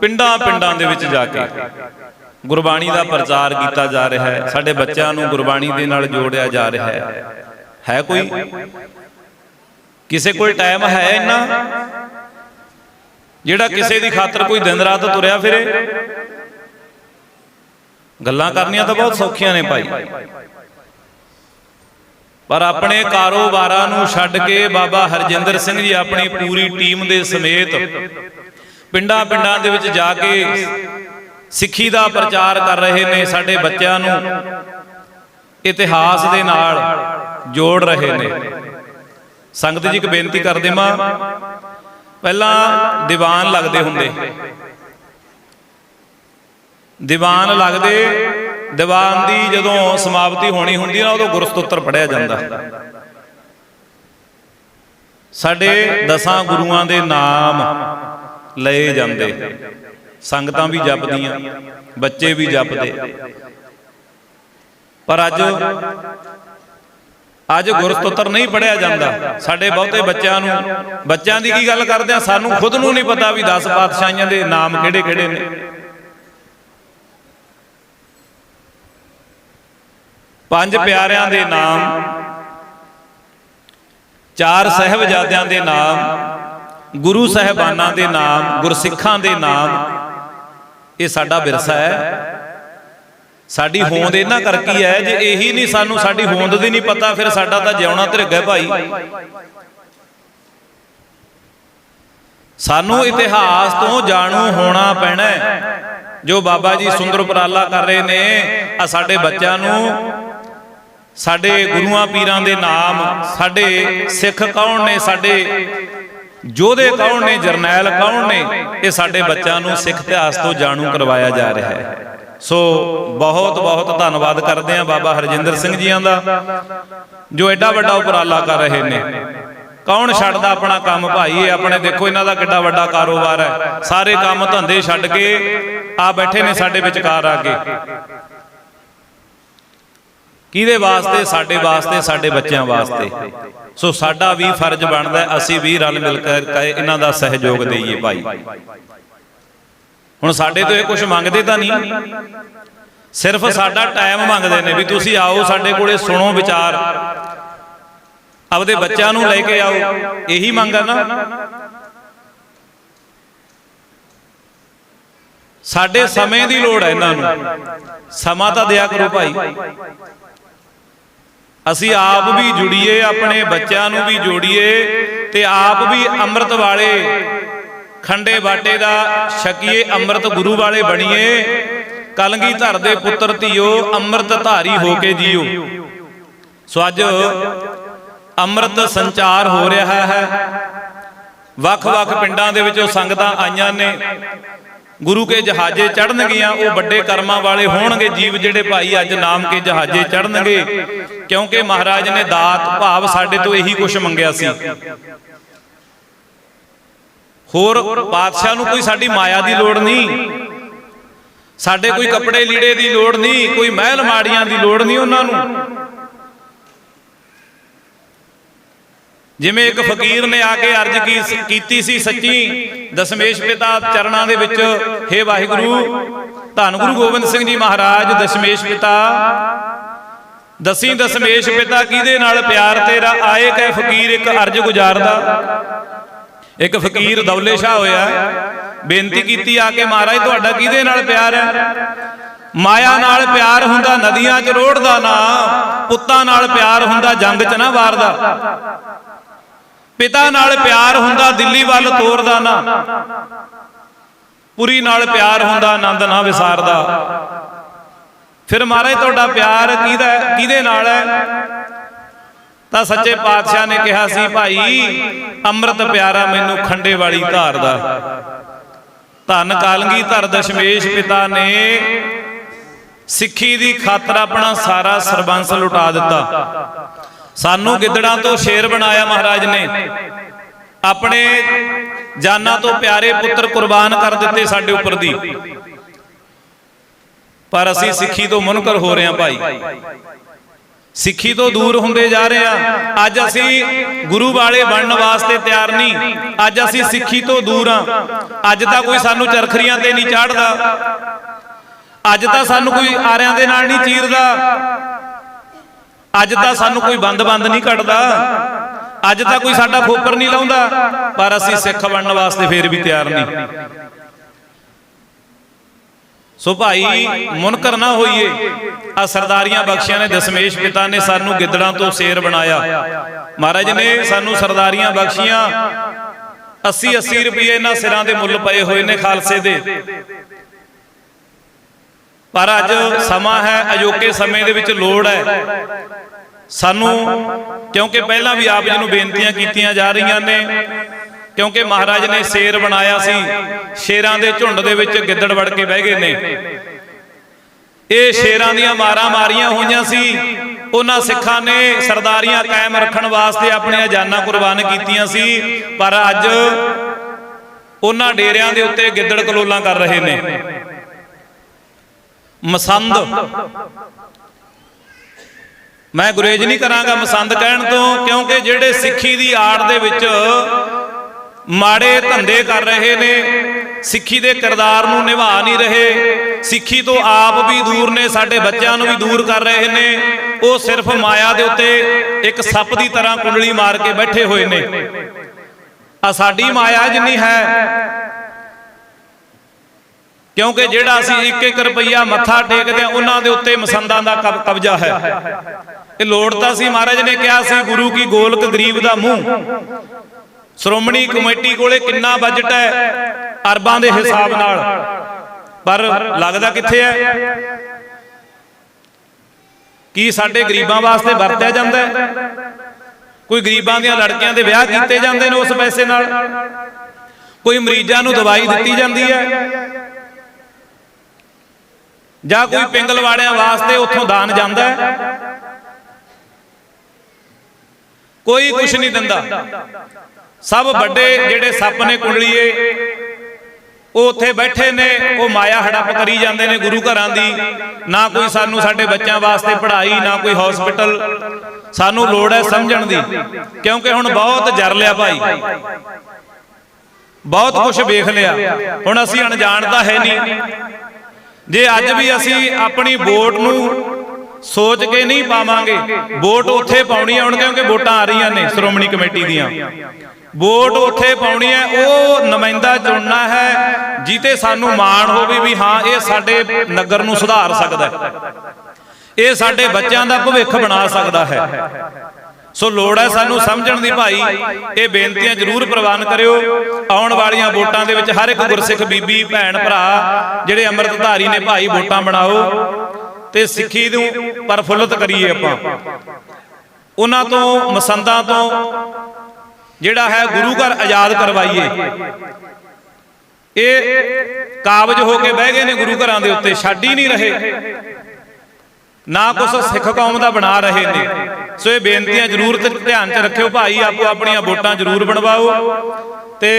ਪਿੰਡਾਂ ਪਿੰਡਾਂ ਦੇ ਵਿੱਚ ਜਾ ਕੇ। ਗੁਰਬਾਣੀ ਦਾ ਪ੍ਰਚਾਰ ਕੀਤਾ ਜਾ ਰਿਹਾ ਹੈ। ਸਾਡੇ ਬੱਚਿਆਂ ਨੂੰ ਗੁਰਬਾਣੀ ਦੇ ਨਾਲ ਜੋੜਿਆ ਜਾ ਰਿਹਾ ਹੈ। ਹੈ ਕੋਈ? ਕਿਸੇ ਕੋਲ ਟਾਈਮ ਹੈ ਇੰਨਾ? ਜਿਹੜਾ ਕਿਸੇ ਦੀ ਖਾਤਰ ਕੋਈ ਦਿਨ ਰਾਤ ਤੁਰਿਆ ਫਿਰੇ? ਗੱਲਾਂ ਕਰਨੀਆਂ ਤਾਂ ਬਹੁਤ ਸੌਖੀਆਂ ਨੇ ਭਾਈ। ਪਰ ਆਪਣੇ ਕਾਰੋਬਾਰਾਂ ਨੂੰ ਛੱਡ ਕੇ ਬਾਬਾ ਹਰਜਿੰਦਰ ਸਿੰਘ ਜੀ ਆਪਣੀ ਪੂਰੀ ਟੀਮ ਦੇ ਸਮੇਤ ਪਿੰਡਾਂ ਪਿੰਡਾਂ ਦੇ ਵਿੱਚ ਜਾ ਕੇ ਸਿੱਖੀ ਦਾ ਪ੍ਰਚਾਰ ਕਰ ਰਹੇ ਨੇ ਸਾਡੇ ਬੱਚਿਆਂ ਨੂੰ। ਇਤਿਹਾਸ ਦੇ ਨਾਲ ਜੋੜ ਰਹੇ ਨੇ। ਸੰਗਤ ਜੀ ਇੱਕ ਬੇਨਤੀ ਕਰਦੇ ਮਾਂ ਪਹਿਲਾਂ ਦੀਵਾਨ ਲੱਗਦੇ ਹੁੰਦੇ। ਦੀਵਾਨ ਲੱਗਦੇ ਦੀਵਾਨ ਦੀ ਜਦੋਂ ਸਮਾਪਤੀ ਹੋਣੀ ਹੁੰਦੀ ਨਾ ਉਦੋਂ ਗੁਰਸਤੋਤਰ ਪੜਿਆ ਜਾਂਦਾ। ਸਾਡੇ ਦਸਾਂ ਗੁਰੂਆਂ ਦੇ ਨਾਮ ਲਏ ਜਾਂਦੇ। ਸੰਗਤਾਂ ਵੀ ਜਪਦੀਆਂ ਬੱਚੇ ਵੀ ਜਪਦੇ। ਪਰ ਅੱਜ ਅੱਜ ਗੁਰਸਤੋਤਰ ਨਹੀਂ ਪੜਿਆ ਜਾਂਦਾ। ਸਾਡੇ ਬਹੁਤੇ ਬੱਚਿਆਂ ਨੂੰ ਬੱਚਿਆਂ ਦੀ ਕੀ ਗੱਲ ਕਰਦੇ ਆ? ਸਾਨੂੰ ਖੁਦ ਨੂੰ ਨਹੀਂ ਪਤਾ ਵੀ 10 ਪਾਤਸ਼ਾਹੀਆਂ ਦੇ ਨਾਮ ਕਿਹੜੇ ਕਿਹੜੇ ਨੇ। ਪੰਜ ਪਿਆਰਿਆਂ ਦੇ ਨਾਮ ਚਾਰ ਸਹਿਬਜ਼ਾਦਿਆਂ ਦੇ ਨਾਮ ਗੁਰੂ ਸਹਿਬਾਨਾਂ ਦੇ ਨਾਮ ਗੁਰਸਿੱਖਾਂ ਦੇ ਨਾਮ। ਇਹ ਸਾਡਾ ਵਿਰਸਾ ਹੈ। ਸਾਡੀ ਹੋਂਦ ਇਹਨਾਂ ਕਰਕੇ ਹੈ ਜੇ ਇਹੀ ਨਹੀਂ ਸਾਨੂੰ ਸਾਡੀ ਹੋਂਦ ਦੀ ਨਹੀਂ ਪਤਾ ਫਿਰ ਸਾਡਾ ਤਾਂ ਜਿਉਣਾ ਧਿਰਗਾ ਭਾਈ। ਸਾਨੂੰ ਇਤਿਹਾਸ ਤੋਂ ਜਾਣੂ ਹੋਣਾ ਪੈਣਾ ਜੋ ਬਾਬਾ ਜੀ ਸੁੰਦਰ ਉਪਰਾਲਾ ਕਰ ਰਹੇ ਨੇ ਆ ਸਾਡੇ ਬੱਚਿਆਂ ਨੂੰ ਸਾਡੇ ਗੁਰੂਆਂ ਪੀਰਾਂ ਦੇ ਨਾਮ ਸਾਡੇ ਸਿੱਖ ਕੌਣ ਨੇ ਸਾਡੇ ਯੋਧੇ ਕੌਣ ਨੇ ਜਰਨੈਲ ਕੌਣ ਨੇ ਇਹ ਸਾਡੇ ਬੱਚਿਆਂ ਨੂੰ ਸਿੱਖ ਇਤਿਹਾਸ ਤੋਂ ਜਾਣੂ ਕਰਵਾਇਆ ਜਾ ਰਿਹਾ ਹੈ। ਸੋ ਬਹੁਤ ਬਹੁਤ ਧੰਨਵਾਦ ਕਰਦੇ ਆ ਬਾਬਾ ਹਰਜਿੰਦਰ ਸਿੰਘ ਜੀਆਂ ਦਾ ਜੋ ਐਡਾ ਵੱਡਾ ਉਪਰਾਲਾ ਕਰ ਰਹੇ ਨੇ। ਕੌਣ ਛੱਡਦਾ ਆਪਣਾ ਕੰਮ? ਭਾਈ ਇਹ ਆਪਣੇ ਦੇਖੋ ਇਹਨਾਂ ਦਾ ਕਿੱਡਾ ਵੱਡਾ ਕਾਰੋਬਾਰ ਹੈ। ਸਾਰੇ ਕੰਮ ਧੰਦੇ ਛੱਡ ਕੇ ਆ ਬੈਠੇ ਨੇ ਸਾਡੇ ਵਿਚਕਾਰ ਆ ਕੇ। ਕਿਹਦੇ ਵਾਸਤੇ? ਸਾਡੇ ਵਾਸਤੇ, ਸਾਡੇ ਬੱਚਿਆਂ ਵਾਸਤੇ। ਸੋ ਸਾਡਾ ਵੀ ਫਰਜ਼ ਬਣਦਾ, ਅਸੀਂ ਵੀ ਰਲ ਮਿਲ ਕੇ ਇਹਨਾਂ ਦਾ ਸਹਿਯੋਗ ਦੇਈਏ ਭਾਈ। ਹੁਣ ਸਾਡੇ ਤੋਂ ਇਹ ਕੁਝ ਮੰਗਦੇ ਤਾਂ ਨਹੀਂ। ਸਿਰਫ ਸਾਡਾ ਟਾਈਮ ਮੰਗਦੇ ਨੇ ਵੀ ਤੁਸੀਂ ਆਓ, ਸਾਡੇ ਕੋਲੇ ਸੁਣੋ ਵਿਚਾਰ। ਆਪਦੇ ਬੱਚਿਆਂ ਨੂੰ ਲੈ ਕੇ ਆਓ, ਇਹੀ ਮੰਗ ਹੈ ਨਾ। ਸਾਡੇ ਸਮੇਂ ਦੀ ਲੋੜ ਹੈ ਇਹਨਾਂ ਨੂੰ। ਸਮਾਂ ਤਾਂ ਦਿਆ ਕਰੋ ਭਾਈ। ਅਸੀਂ ਆਪ ਵੀ ਜੁੜੀਏ, ਆਪਣੇ ਬੱਚਿਆਂ ਨੂੰ ਵੀ ਜੋੜੀਏ ਤੇ ਆਪ ਵੀ ਅੰਮ੍ਰਿਤ ਵਾਲੇ ਖੰਡੇ ਬਾਟੇ ਦਾ ਛਕੀਏ, ਅੰਮ੍ਰਿਤ ਗੁਰੂ ਵਾਲੇ ਬਣੀਏ। ਕਲਗੀ ਧਰ ਦੇ ਪੁੱਤਰ ਧੀਓ, ਅੰਮ੍ਰਿਤ ਧਾਰੀ ਹੋ ਕੇ ਜੀਓ। ਸੋ ਅੱਜ ਅੰਮ੍ਰਿਤ ਸੰਚਾਰ ਹੋ ਰਿਹਾ ਹੈ। ਵੱਖ-ਵੱਖ ਪਿੰਡਾਂ ਦੇ ਵਿੱਚੋਂ ਸੰਗਤਾਂ ਆਈਆਂ ਨੇ। ਗੁਰੂ ਕੇ ਜਹਾਜ਼ੇ ਚੜਨਗੀਆਂ ਉਹ ਵੱਡੇ ਕਰਮਾਂ ਵਾਲੇ ਹੋਣਗੇ ਜੀਵ ਜਿਹੜੇ ਭਾਈ ਅੱਜ ਨਾਮ ਕੇ ਜਹਾਜ਼ੇ ਚੜਨਗੇ ਕਿਉਂਕਿ ਮਹਾਰਾਜ ਨੇ ਦਾਤ ਭਾਵ ਸਾਡੇ ਤੋਂ ਇਹੀ ਕੁਝ ਮੰਗਿਆ ਸੀ। ਹੋਰ ਪਾਤਸ਼ਾਹ ਨੂੰ ਕੋਈ ਸਾਡੀ ਮਾਇਆ ਦੀ ਲੋੜ ਨਹੀਂ। ਸਾਡੇ ਕੋਈ ਕੱਪੜੇ ਲੀੜੇ ਦੀ ਲੋੜ ਨਹੀਂ। ਕੋਈ ਮਹਿਲ ਮਾੜੀਆਂ ਦੀ ਲੋੜ ਨਹੀਂ ਉਹਨਾਂ ਨੂੰ। ਜਿਵੇਂ ਇੱਕ ਫਕੀਰ ਨੇ ਆ ਕੇ ਅਰਜ਼ ਕੀ- ਕੀਤੀ ਸੀ ਸੱਚੀ, ਦਸ਼ਮੇਸ਼ ਪਿਤਾ ਚਰਨਾਂ ਦੇ ਵਿੱਚ, ਹੇ ਵਾਹਿਗੁਰੂ, ਧੰਨ ਗੁਰੂ ਗੋਬਿੰਦ ਸਿੰਘ ਜੀ ਮਹਾਰਾਜ, ਦਸ਼ਮੇਸ਼ ਪਿਤਾ। ਦਸੀ ਦਸ਼ਮੇਸ਼ ਪਿਤਾ ਕਿਹਦੇ ਨਾਲ ਪਿਆਰ ਤੇਰਾ? ਆਏ ਕੈ ਫਕੀਰ ਇੱਕ ਅਰਜ਼ ਗੁਜ਼ਾਰਦਾ। ਇੱਕ ਫਕੀਰ ਦੌਲੇ ਸ਼ਾਹ ਹੋਇਆ। ਬੇਨਤੀ ਕੀਤੀ ਆ ਕੇ, ਮਹਾਰਾਜ, ਤੁਹਾਡਾ ਕਿਹਦੇ ਨਾਲ ਪਿਆਰ ਹੈ? ਮਾਇਆ ਨਾਲ ਪਿਆਰ ਹੁੰਦਾ, ਨਦੀਆਂ 'ਚ ਰੋੜਦਾ ਨਾ, ਪੁੱਤਾਂ ਨਾਲ ਪਿਆਰ ਹੁੰਦਾ, ਜੰਗ 'ਚ ਨਾ ਵਾਰਦਾ। ਪਿਤਾ ਨਾਲ ਪਿਆਰ ਹੁੰਦਾ, ਦਿੱਲੀ ਵੱਲ ਤੋਰਦਾ ਨਾ। ਪੁਰੀ ਨਾਲ ਪਿਆਰ ਹੁੰਦਾ, ਆਨੰਦ ਨਾ ਵਿਸਾਰਦਾ। ਫਿਰ ਮਹਾਰਾਜ, ਤੁਹਾਡਾ ਪਿਆਰ ਕਿਹਦਾ ਕਿਹਦੇ ਨਾਲ ਹੈ? ਤਾਂ ਸੱਚੇ ਪਾਤਸ਼ਾਹ ਨੇ ਕਿਹਾ ਸੀ, ਭਾਈ, ਅੰਮ੍ਰਿਤ ਪਿਆਰਾ ਮੈਨੂੰ ਖੰਡੇ ਵਾਲੀ ਧਾਰ ਦਾ। ਧੰਨ ਕਾਲਗੀ ਧਰ ਦਸ਼ਮੇਸ਼ ਪਿਤਾ ਨੇ ਸਿੱਖੀ ਦੀ ਖਾਤਰ ਆਪਣਾ ਸਾਰਾ ਸਰਬੰਸ ਲੁਟਾ ਦਿੱਤਾ। ਸਾਨੂੰ ਗਿੱਦੜਾਂ ਤੋਂ ਸ਼ੇਰ ਬਣਾਇਆ ਮਹਾਰਾਜ ਨੇ। ਆਪਣੇ ਜਾਨਾਂ ਤੋਂ ਪਿਆਰੇ ਪੁੱਤਰ ਕੁਰਬਾਨ ਕਰ ਦਿੱਤੇ ਸਾਡੇ ਉੱਪਰ ਦੀ। ਪਰ ਅਸੀਂ ਸਿੱਖੀ ਤੋਂ ਮੁਨਕਰ ਹੋ ਰਹੇ ਹਾਂ ਭਾਈ। ਸਿੱਖੀ ਤੋਂ ਦੂਰ ਹੁੰਦੇ ਜਾ ਰਹੇ ਹਾਂ। ਅੱਜ ਅਸੀਂ ਗੁਰੂ ਵਾਲੇ ਬਣਨ ਵਾਸਤੇ ਤਿਆਰ ਨਹੀਂ। ਅੱਜ ਅਸੀਂ ਸਿੱਖੀ ਤੋਂ ਦੂਰ ਹਾਂ। ਅੱਜ ਤਾਂ ਕੋਈ ਸਾਨੂੰ ਚਰਖਰੀਆਂ ਤੇ ਨਹੀਂ ਚਾੜਦਾ ਅੱਜ ਤਾਂ ਸਾਨੂੰ ਕੋਈ ਆਰਿਆਂ ਦੇ ਨਾਲ ਨਹੀਂ ਚੀਰਦਾ। ਅੱਜ ਤਾਂ ਸਾਨੂੰ ਕੋਈ ਬੰਦ-ਬੰਦ ਨਹੀਂ ਕੱਟਦਾ ਅੱਜ ਤਾਂ ਕੋਈ ਸਾਡਾ ਖੋਪਰ ਨਹੀਂ ਲਾਉਂਦਾ। ਪਰ ਅਸੀਂ ਸਿੱਖ ਬਣਨ ਵਾਸਤੇ ਫੇਰ ਵੀ ਤਿਆਰ ਨਹੀਂ। ਸੋ ਭਾਈ, ਮੁਨਕਰ ਨਾ ਹੋਈਏ। ਆ ਸਰਦਾਰੀਆਂ ਬਖਸ਼ੀਆਂ ਨੇ ਦਸ਼ਮੇਸ਼ ਪਿਤਾ ਨੇ ਸਾਨੂੰ ਗਿੱਦੜਾਂ ਤੋਂ ਸ਼ੇਰ ਬਣਾਇਆ। ਮਹਾਰਾਜ ਨੇ ਸਾਨੂੰ ਸਰਦਾਰੀਆਂ ਬਖਸ਼ੀਆਂ। 80 80 ਰੁਪਏ ਇਹਨਾਂ ਸਿਰਾਂ ਦੇ ਮੁੱਲ ਪਏ ਹੋਏ ਨੇ ਖਾਲਸੇ ਦੇ। ਪਰ ਅੱਜ ਸਮਾਂ ਹੈ, ਅਜੋਕੇ ਸਮੇਂ ਦੇ ਵਿੱਚ ਲੋੜ ਹੈ। ਸਾਨੂੰ, ਕਿਉਂਕਿ ਪਹਿਲਾਂ ਵੀ ਆਪ ਜੀ ਨੂੰ ਬੇਨਤੀਆਂ ਕੀਤੀਆਂ ਜਾ ਰਹੀਆਂ ਨੇ, ਕਿਉਂਕਿ ਮਹਾਰਾਜ ਨੇ ਸ਼ੇਰ ਬਣਾਇਆ ਸੀ, ਸ਼ੇਰਾਂ ਦੇ ਝੁੰਡ ਦੇ ਵਿੱਚ ਗਿੱਦੜ ਵੜ ਕੇ ਬਹਿ ਗਏ ਨੇ। ਇਹ ਸ਼ੇਰਾਂ ਦੀਆਂ ਮਾਰਾਂ ਮਾਰੀਆਂ ਹੋਈਆਂ ਸੀ, ਉਹਨਾਂ ਸਿੱਖਾਂ ਨੇ ਸਰਦਾਰੀਆਂ ਕਾਇਮ ਰੱਖਣ ਵਾਸਤੇ ਆਪਣੀਆਂ ਜਾਨਾਂ ਕੁਰਬਾਨ ਕੀਤੀਆਂ ਸੀ, ਪਰ ਅੱਜ ਉਹਨਾਂ ਡੇਰਿਆਂ ਦੇ ਉੱਤੇ ਗਿੱਦੜ ਕਲੋਲਾਂ ਕਰ ਰਹੇ ਨੇ। ਮਸੰਦ। ਮੈਂ ਗੁਰੇਜ ਨਹੀਂ ਕਰਾਂਗਾ ਮਸੰਦ ਕਹਿਣ ਤੋਂ, ਕਿਉਂਕਿ ਜਿਹੜੇ ਸਿੱਖੀ ਦੀ ਆੜ ਦੇ ਵਿੱਚ ਮਾੜੇ ਧੰਦੇ ਕਰ ਰਹੇ ਨੇ, ਸਿੱਖੀ ਦੇ ਕਿਰਦਾਰ ਨੂੰ ਨਿਭਾ ਨਹੀਂ ਰਹੇ, ਸਿੱਖੀ ਤੋਂ ਆਪ ਵੀ ਦੂਰ ਨੇ, ਸਾਡੇ ਬੱਚਿਆਂ ਨੂੰ ਵੀ ਦੂਰ ਕਰ ਰਹੇ ਨੇ, ਉਹ ਸਿਰਫ ਮਾਇਆ ਦੇ ਉੱਤੇ ਇੱਕ ਸੱਪ ਦੀ ਤਰ੍ਹਾਂ ਕੁੰਡਲੀ ਮਾਰ ਕੇ ਬੈਠੇ ਹੋਏ ਨੇ। ਆ ਸਾਡੀ ਮਾਇਆ ਜਿੰਨੀ ਹੈ ਕਿਉਂਕਿ ਜਿਹੜਾ ਅਸੀਂ ਇੱਕ ਇੱਕ ਰੁਪਈਆ ਮੱਥਾ ਟੇਕਦੇ ਆ ਉਹਨਾਂ ਦੇ ਉੱਤੇ ਮਸੰਦਾਂ ਦਾ ਕਬ- ਕਬਜ਼ਾ ਹੈ। ਇਹ ਲੋੜ ਤਾਂ ਸੀ ਮਹਾਰਾਜ ਨੇ ਕਿਹਾ ਸੀ ਗੁਰੂ ਕੀ ਗੋਲਕ ਗਰੀਬ ਦਾ ਮੂੰਹ। ਸ਼੍ਰੋਮਣੀ ਕਮੇਟੀ ਕੋਲੇ ਕਿੰਨਾ ਬਜਟ ਹੈ ਅਰਬਾਂ ਦੇ ਹਿਸਾਬ ਨਾਲ। ਪਰ ਲੱਗਦਾ ਕਿੱਥੇ ਹੈ? ਕੀ ਸਾਡੇ ਗਰੀਬਾਂ ਵਾਸਤੇ ਵਰਤਿਆ ਜਾਂਦਾ ਕੋਈ ਗਰੀਬਾਂ ਦੀਆਂ ਲੜਕੀਆਂ ਦੇ ਵਿਆਹ ਕੀਤੇ ਜਾਂਦੇ ਨੇ ਉਸ ਪੈਸੇ ਨਾਲ? ਕੋਈ ਮਰੀਜ਼ਾਂ ਨੂੰ ਦਵਾਈ ਦਿੱਤੀ ਜਾਂਦੀ ਹੈ? ਜਾਂ ਕੋਈ ਪਿੰਗਲ ਵਾੜਿਆਂ ਵਾਸਤੇ ਉੱਥੋਂ ਦਾਨ ਜਾਂਦਾ ਹੈ? ਕੋਈ ਕੁਝ ਨਹੀਂ ਦਿੰਦਾ। ਸਭ ਵੱਡੇ ਜਿਹੜੇ ਸੱਪ ਨੇ ਕੁੰਡਲੀਏ ਉਹ ਉੱਥੇ ਬੈਠੇ ਨੇ ਉਹ ਮਾਇਆ ਹੜੱਪ ਕਰੀ ਜਾਂਦੇ ਨੇ ਗੁਰੂ ਘਰਾਂ ਦੀ। ਨਾ। ਕੋਈ ਸਾਨੂੰ ਸਾਡੇ ਬੱਚਿਆਂ ਵਾਸਤੇ ਪੜ੍ਹਾਈ ਨਾ ਕੋਈ ਹਸਪੀਟਲ ਸਾਨੂੰ ਲੋੜ ਹੈ ਸਮਝਣ ਦੀ। ਕਿਉਂਕਿ ਹੁਣ ਬਹੁਤ ਜਰ ਲਿਆ ਭਾਈ। ਬਹੁਤ ਕੁਝ ਵੇਖ ਲਿਆ। ਹੁਣ ਅਸੀਂ ਅਣਜਾਣ ਤਾਂ ਹੈ ਨਹੀਂ। ਜੇ ਅੱਜ ਵੀ ਅਸੀਂ ਆਪਣੀ ਵੋਟ ਨੂੰ ਸੋਚ ਕੇ ਨਹੀਂ ਪਾਵਾਂਗੇ, ਵੋਟ ਉੱਥੇ ਪਾਉਣੀ ਹੈ ਹੁਣ ਕਿਉਂਕਿ ਵੋਟਾਂ ਆ ਰਹੀਆਂ ਨੇ ਸ਼੍ਰੋਮਣੀ ਕਮੇਟੀ ਦੀਆਂ। ਵੋਟ ਉੱਥੇ ਪਾਉਣੀ ਹੈ ਉਹ ਨੁਮਾਇੰਦਾ ਚੁਣਨਾ ਹੈ ਜਿੱਤੇ ਸਾਨੂੰ ਮਾਣ ਹੋਵੇ ਵੀ ਹਾਂ, ਇਹ ਸਾਡੇ ਨਗਰ ਨੂੰ ਸੁਧਾਰ ਸਕਦਾ ਹੈ। ਇਹ ਸਾਡੇ ਬੱਚਿਆਂ ਦਾ ਭਵਿੱਖ ਬਣਾ ਸਕਦਾ ਹੈ। ਸੋ ਲੋੜ ਹੈ ਸਾਨੂੰ ਸਮਝਣ ਦੀ ਭਾਈ ਇਹ ਬੇਨਤੀਆਂ ਜ਼ਰੂਰ ਪ੍ਰਵਾਨ ਕਰਿਓ। ਆਉਣ ਵਾਲੀਆਂ ਵੋਟਾਂ ਦੇ ਵਿੱਚ ਹਰ ਇੱਕ ਗੁਰਸਿੱਖ ਬੀਬੀ ਭੈਣ ਭਰਾ ਜਿਹੜੇ ਅੰਮ੍ਰਿਤਧਾਰੀ ਨੇ ਭਾਈ ਵੋਟਾਂ ਬਣਾਓ ਤੇ ਸਿੱਖੀ ਨੂੰ ਪਰਫੁੱਲਤ ਕਰੀਏ ਆਪਾਂ। ਉਹਨਾਂ ਤੋਂ ਮਸੰਦਾਂ ਤੋਂ ਜਿਹੜਾ ਹੈ ਗੁਰੂ ਘਰ ਆਜ਼ਾਦ ਕਰਵਾਈਏ। ਇਹ ਕਾਬਜ ਹੋ ਕੇ ਬਹਿ ਗਏ ਨੇ ਗੁਰੂ ਘਰਾਂ ਦੇ ਉੱਤੇ ਛੱਡ ਹੀ ਨਹੀਂ ਰਹੇ। ਨਾ ਕੁਛ ਸਿੱਖ ਕੌਮ ਦਾ ਬਣਾ ਰਹੇ ਨੇ। ਸੋ ਇਹ ਬੇਨਤੀਆਂ ਜ਼ਰੂਰ ਤੇ ਧਿਆਨ 'ਚ ਰੱਖਿਓ ਭਾਈ, ਆਪੋ ਆਪਣੀਆਂ ਵੋਟਾਂ ਜ਼ਰੂਰ ਬਣਵਾਓ ਤੇ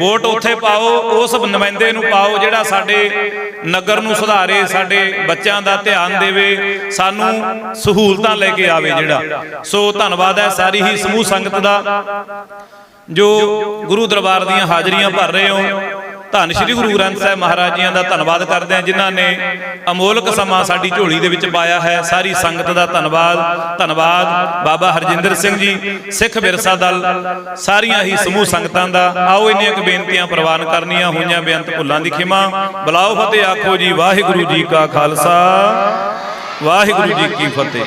ਵੋਟ ਉੱਥੇ ਪਾਓ, ਉਸ ਨੁਮਾਇੰਦੇ ਨੂੰ ਪਾਓ ਜਿਹੜਾ ਸਾਡੇ ਨਗਰ ਨੂੰ ਸੁਧਾਰੇ, ਸਾਡੇ ਬੱਚਿਆਂ ਦਾ ਧਿਆਨ ਦੇਵੇ, ਸਾਨੂੰ ਸਹੂਲਤਾਂ ਲੈ ਕੇ ਆਵੇ ਜਿਹੜਾ। ਸੋ ਧੰਨਵਾਦ ਹੈ ਸਾਰੀ ਹੀ ਸਮੂਹ ਸੰਗਤ ਦਾ, ਜੋ ਗੁਰੂ ਦਰਬਾਰ ਦੀਆਂ ਹਾਜ਼ਰੀਆਂ ਭਰ ਰਹੇ ਹੋ। ਧੰਨ ਸ਼੍ਰੀ ਗੁਰੂ ਗ੍ਰੰਥ ਸਾਹਿਬ ਮਹਾਰਾਜ ਜੀਆਂ ਦਾ ਧੰਨਵਾਦ ਕਰਦੇ ਹਾਂ, ਜਿਨ੍ਹਾਂ ਨੇ ਅਮੋਲਕ ਸਮਾਂ ਸਾਡੀ ਝੋਲੀ ਦੇ ਵਿੱਚ ਪਾਇਆ ਹੈ। ਸਾਰੀ ਸੰਗਤ ਦਾ ਧੰਨਵਾਦ। ਧੰਨਵਾਦ। ਬਾਬਾ ਹਰਜਿੰਦਰ ਸਿੰਘ ਜੀ, ਸਿੱਖ ਵਿਰਸਾ ਦਲ, ਸਾਰੀਆਂ ਹੀ ਸਮੂਹ ਸੰਗਤਾਂ ਦਾ। ਆਓ ਇੰਨੀਆਂ ਕੁ ਬੇਨਤੀਆਂ ਪ੍ਰਵਾਨ ਕਰਨੀਆਂ, ਹੋਈਆਂ ਬੇਅੰਤ ਭੁੱਲਾਂ ਦੀ ਖਿਮਾ। ਬਲਾਓ ਫਤਿਹ, ਆਖੋ ਜੀ, ਵਾਹਿਗੁਰੂ ਜੀ ਕਾ ਖਾਲਸਾ। ਵਾਹਿਗੁਰੂ ਜੀ ਕੀ ਫਤਿਹ।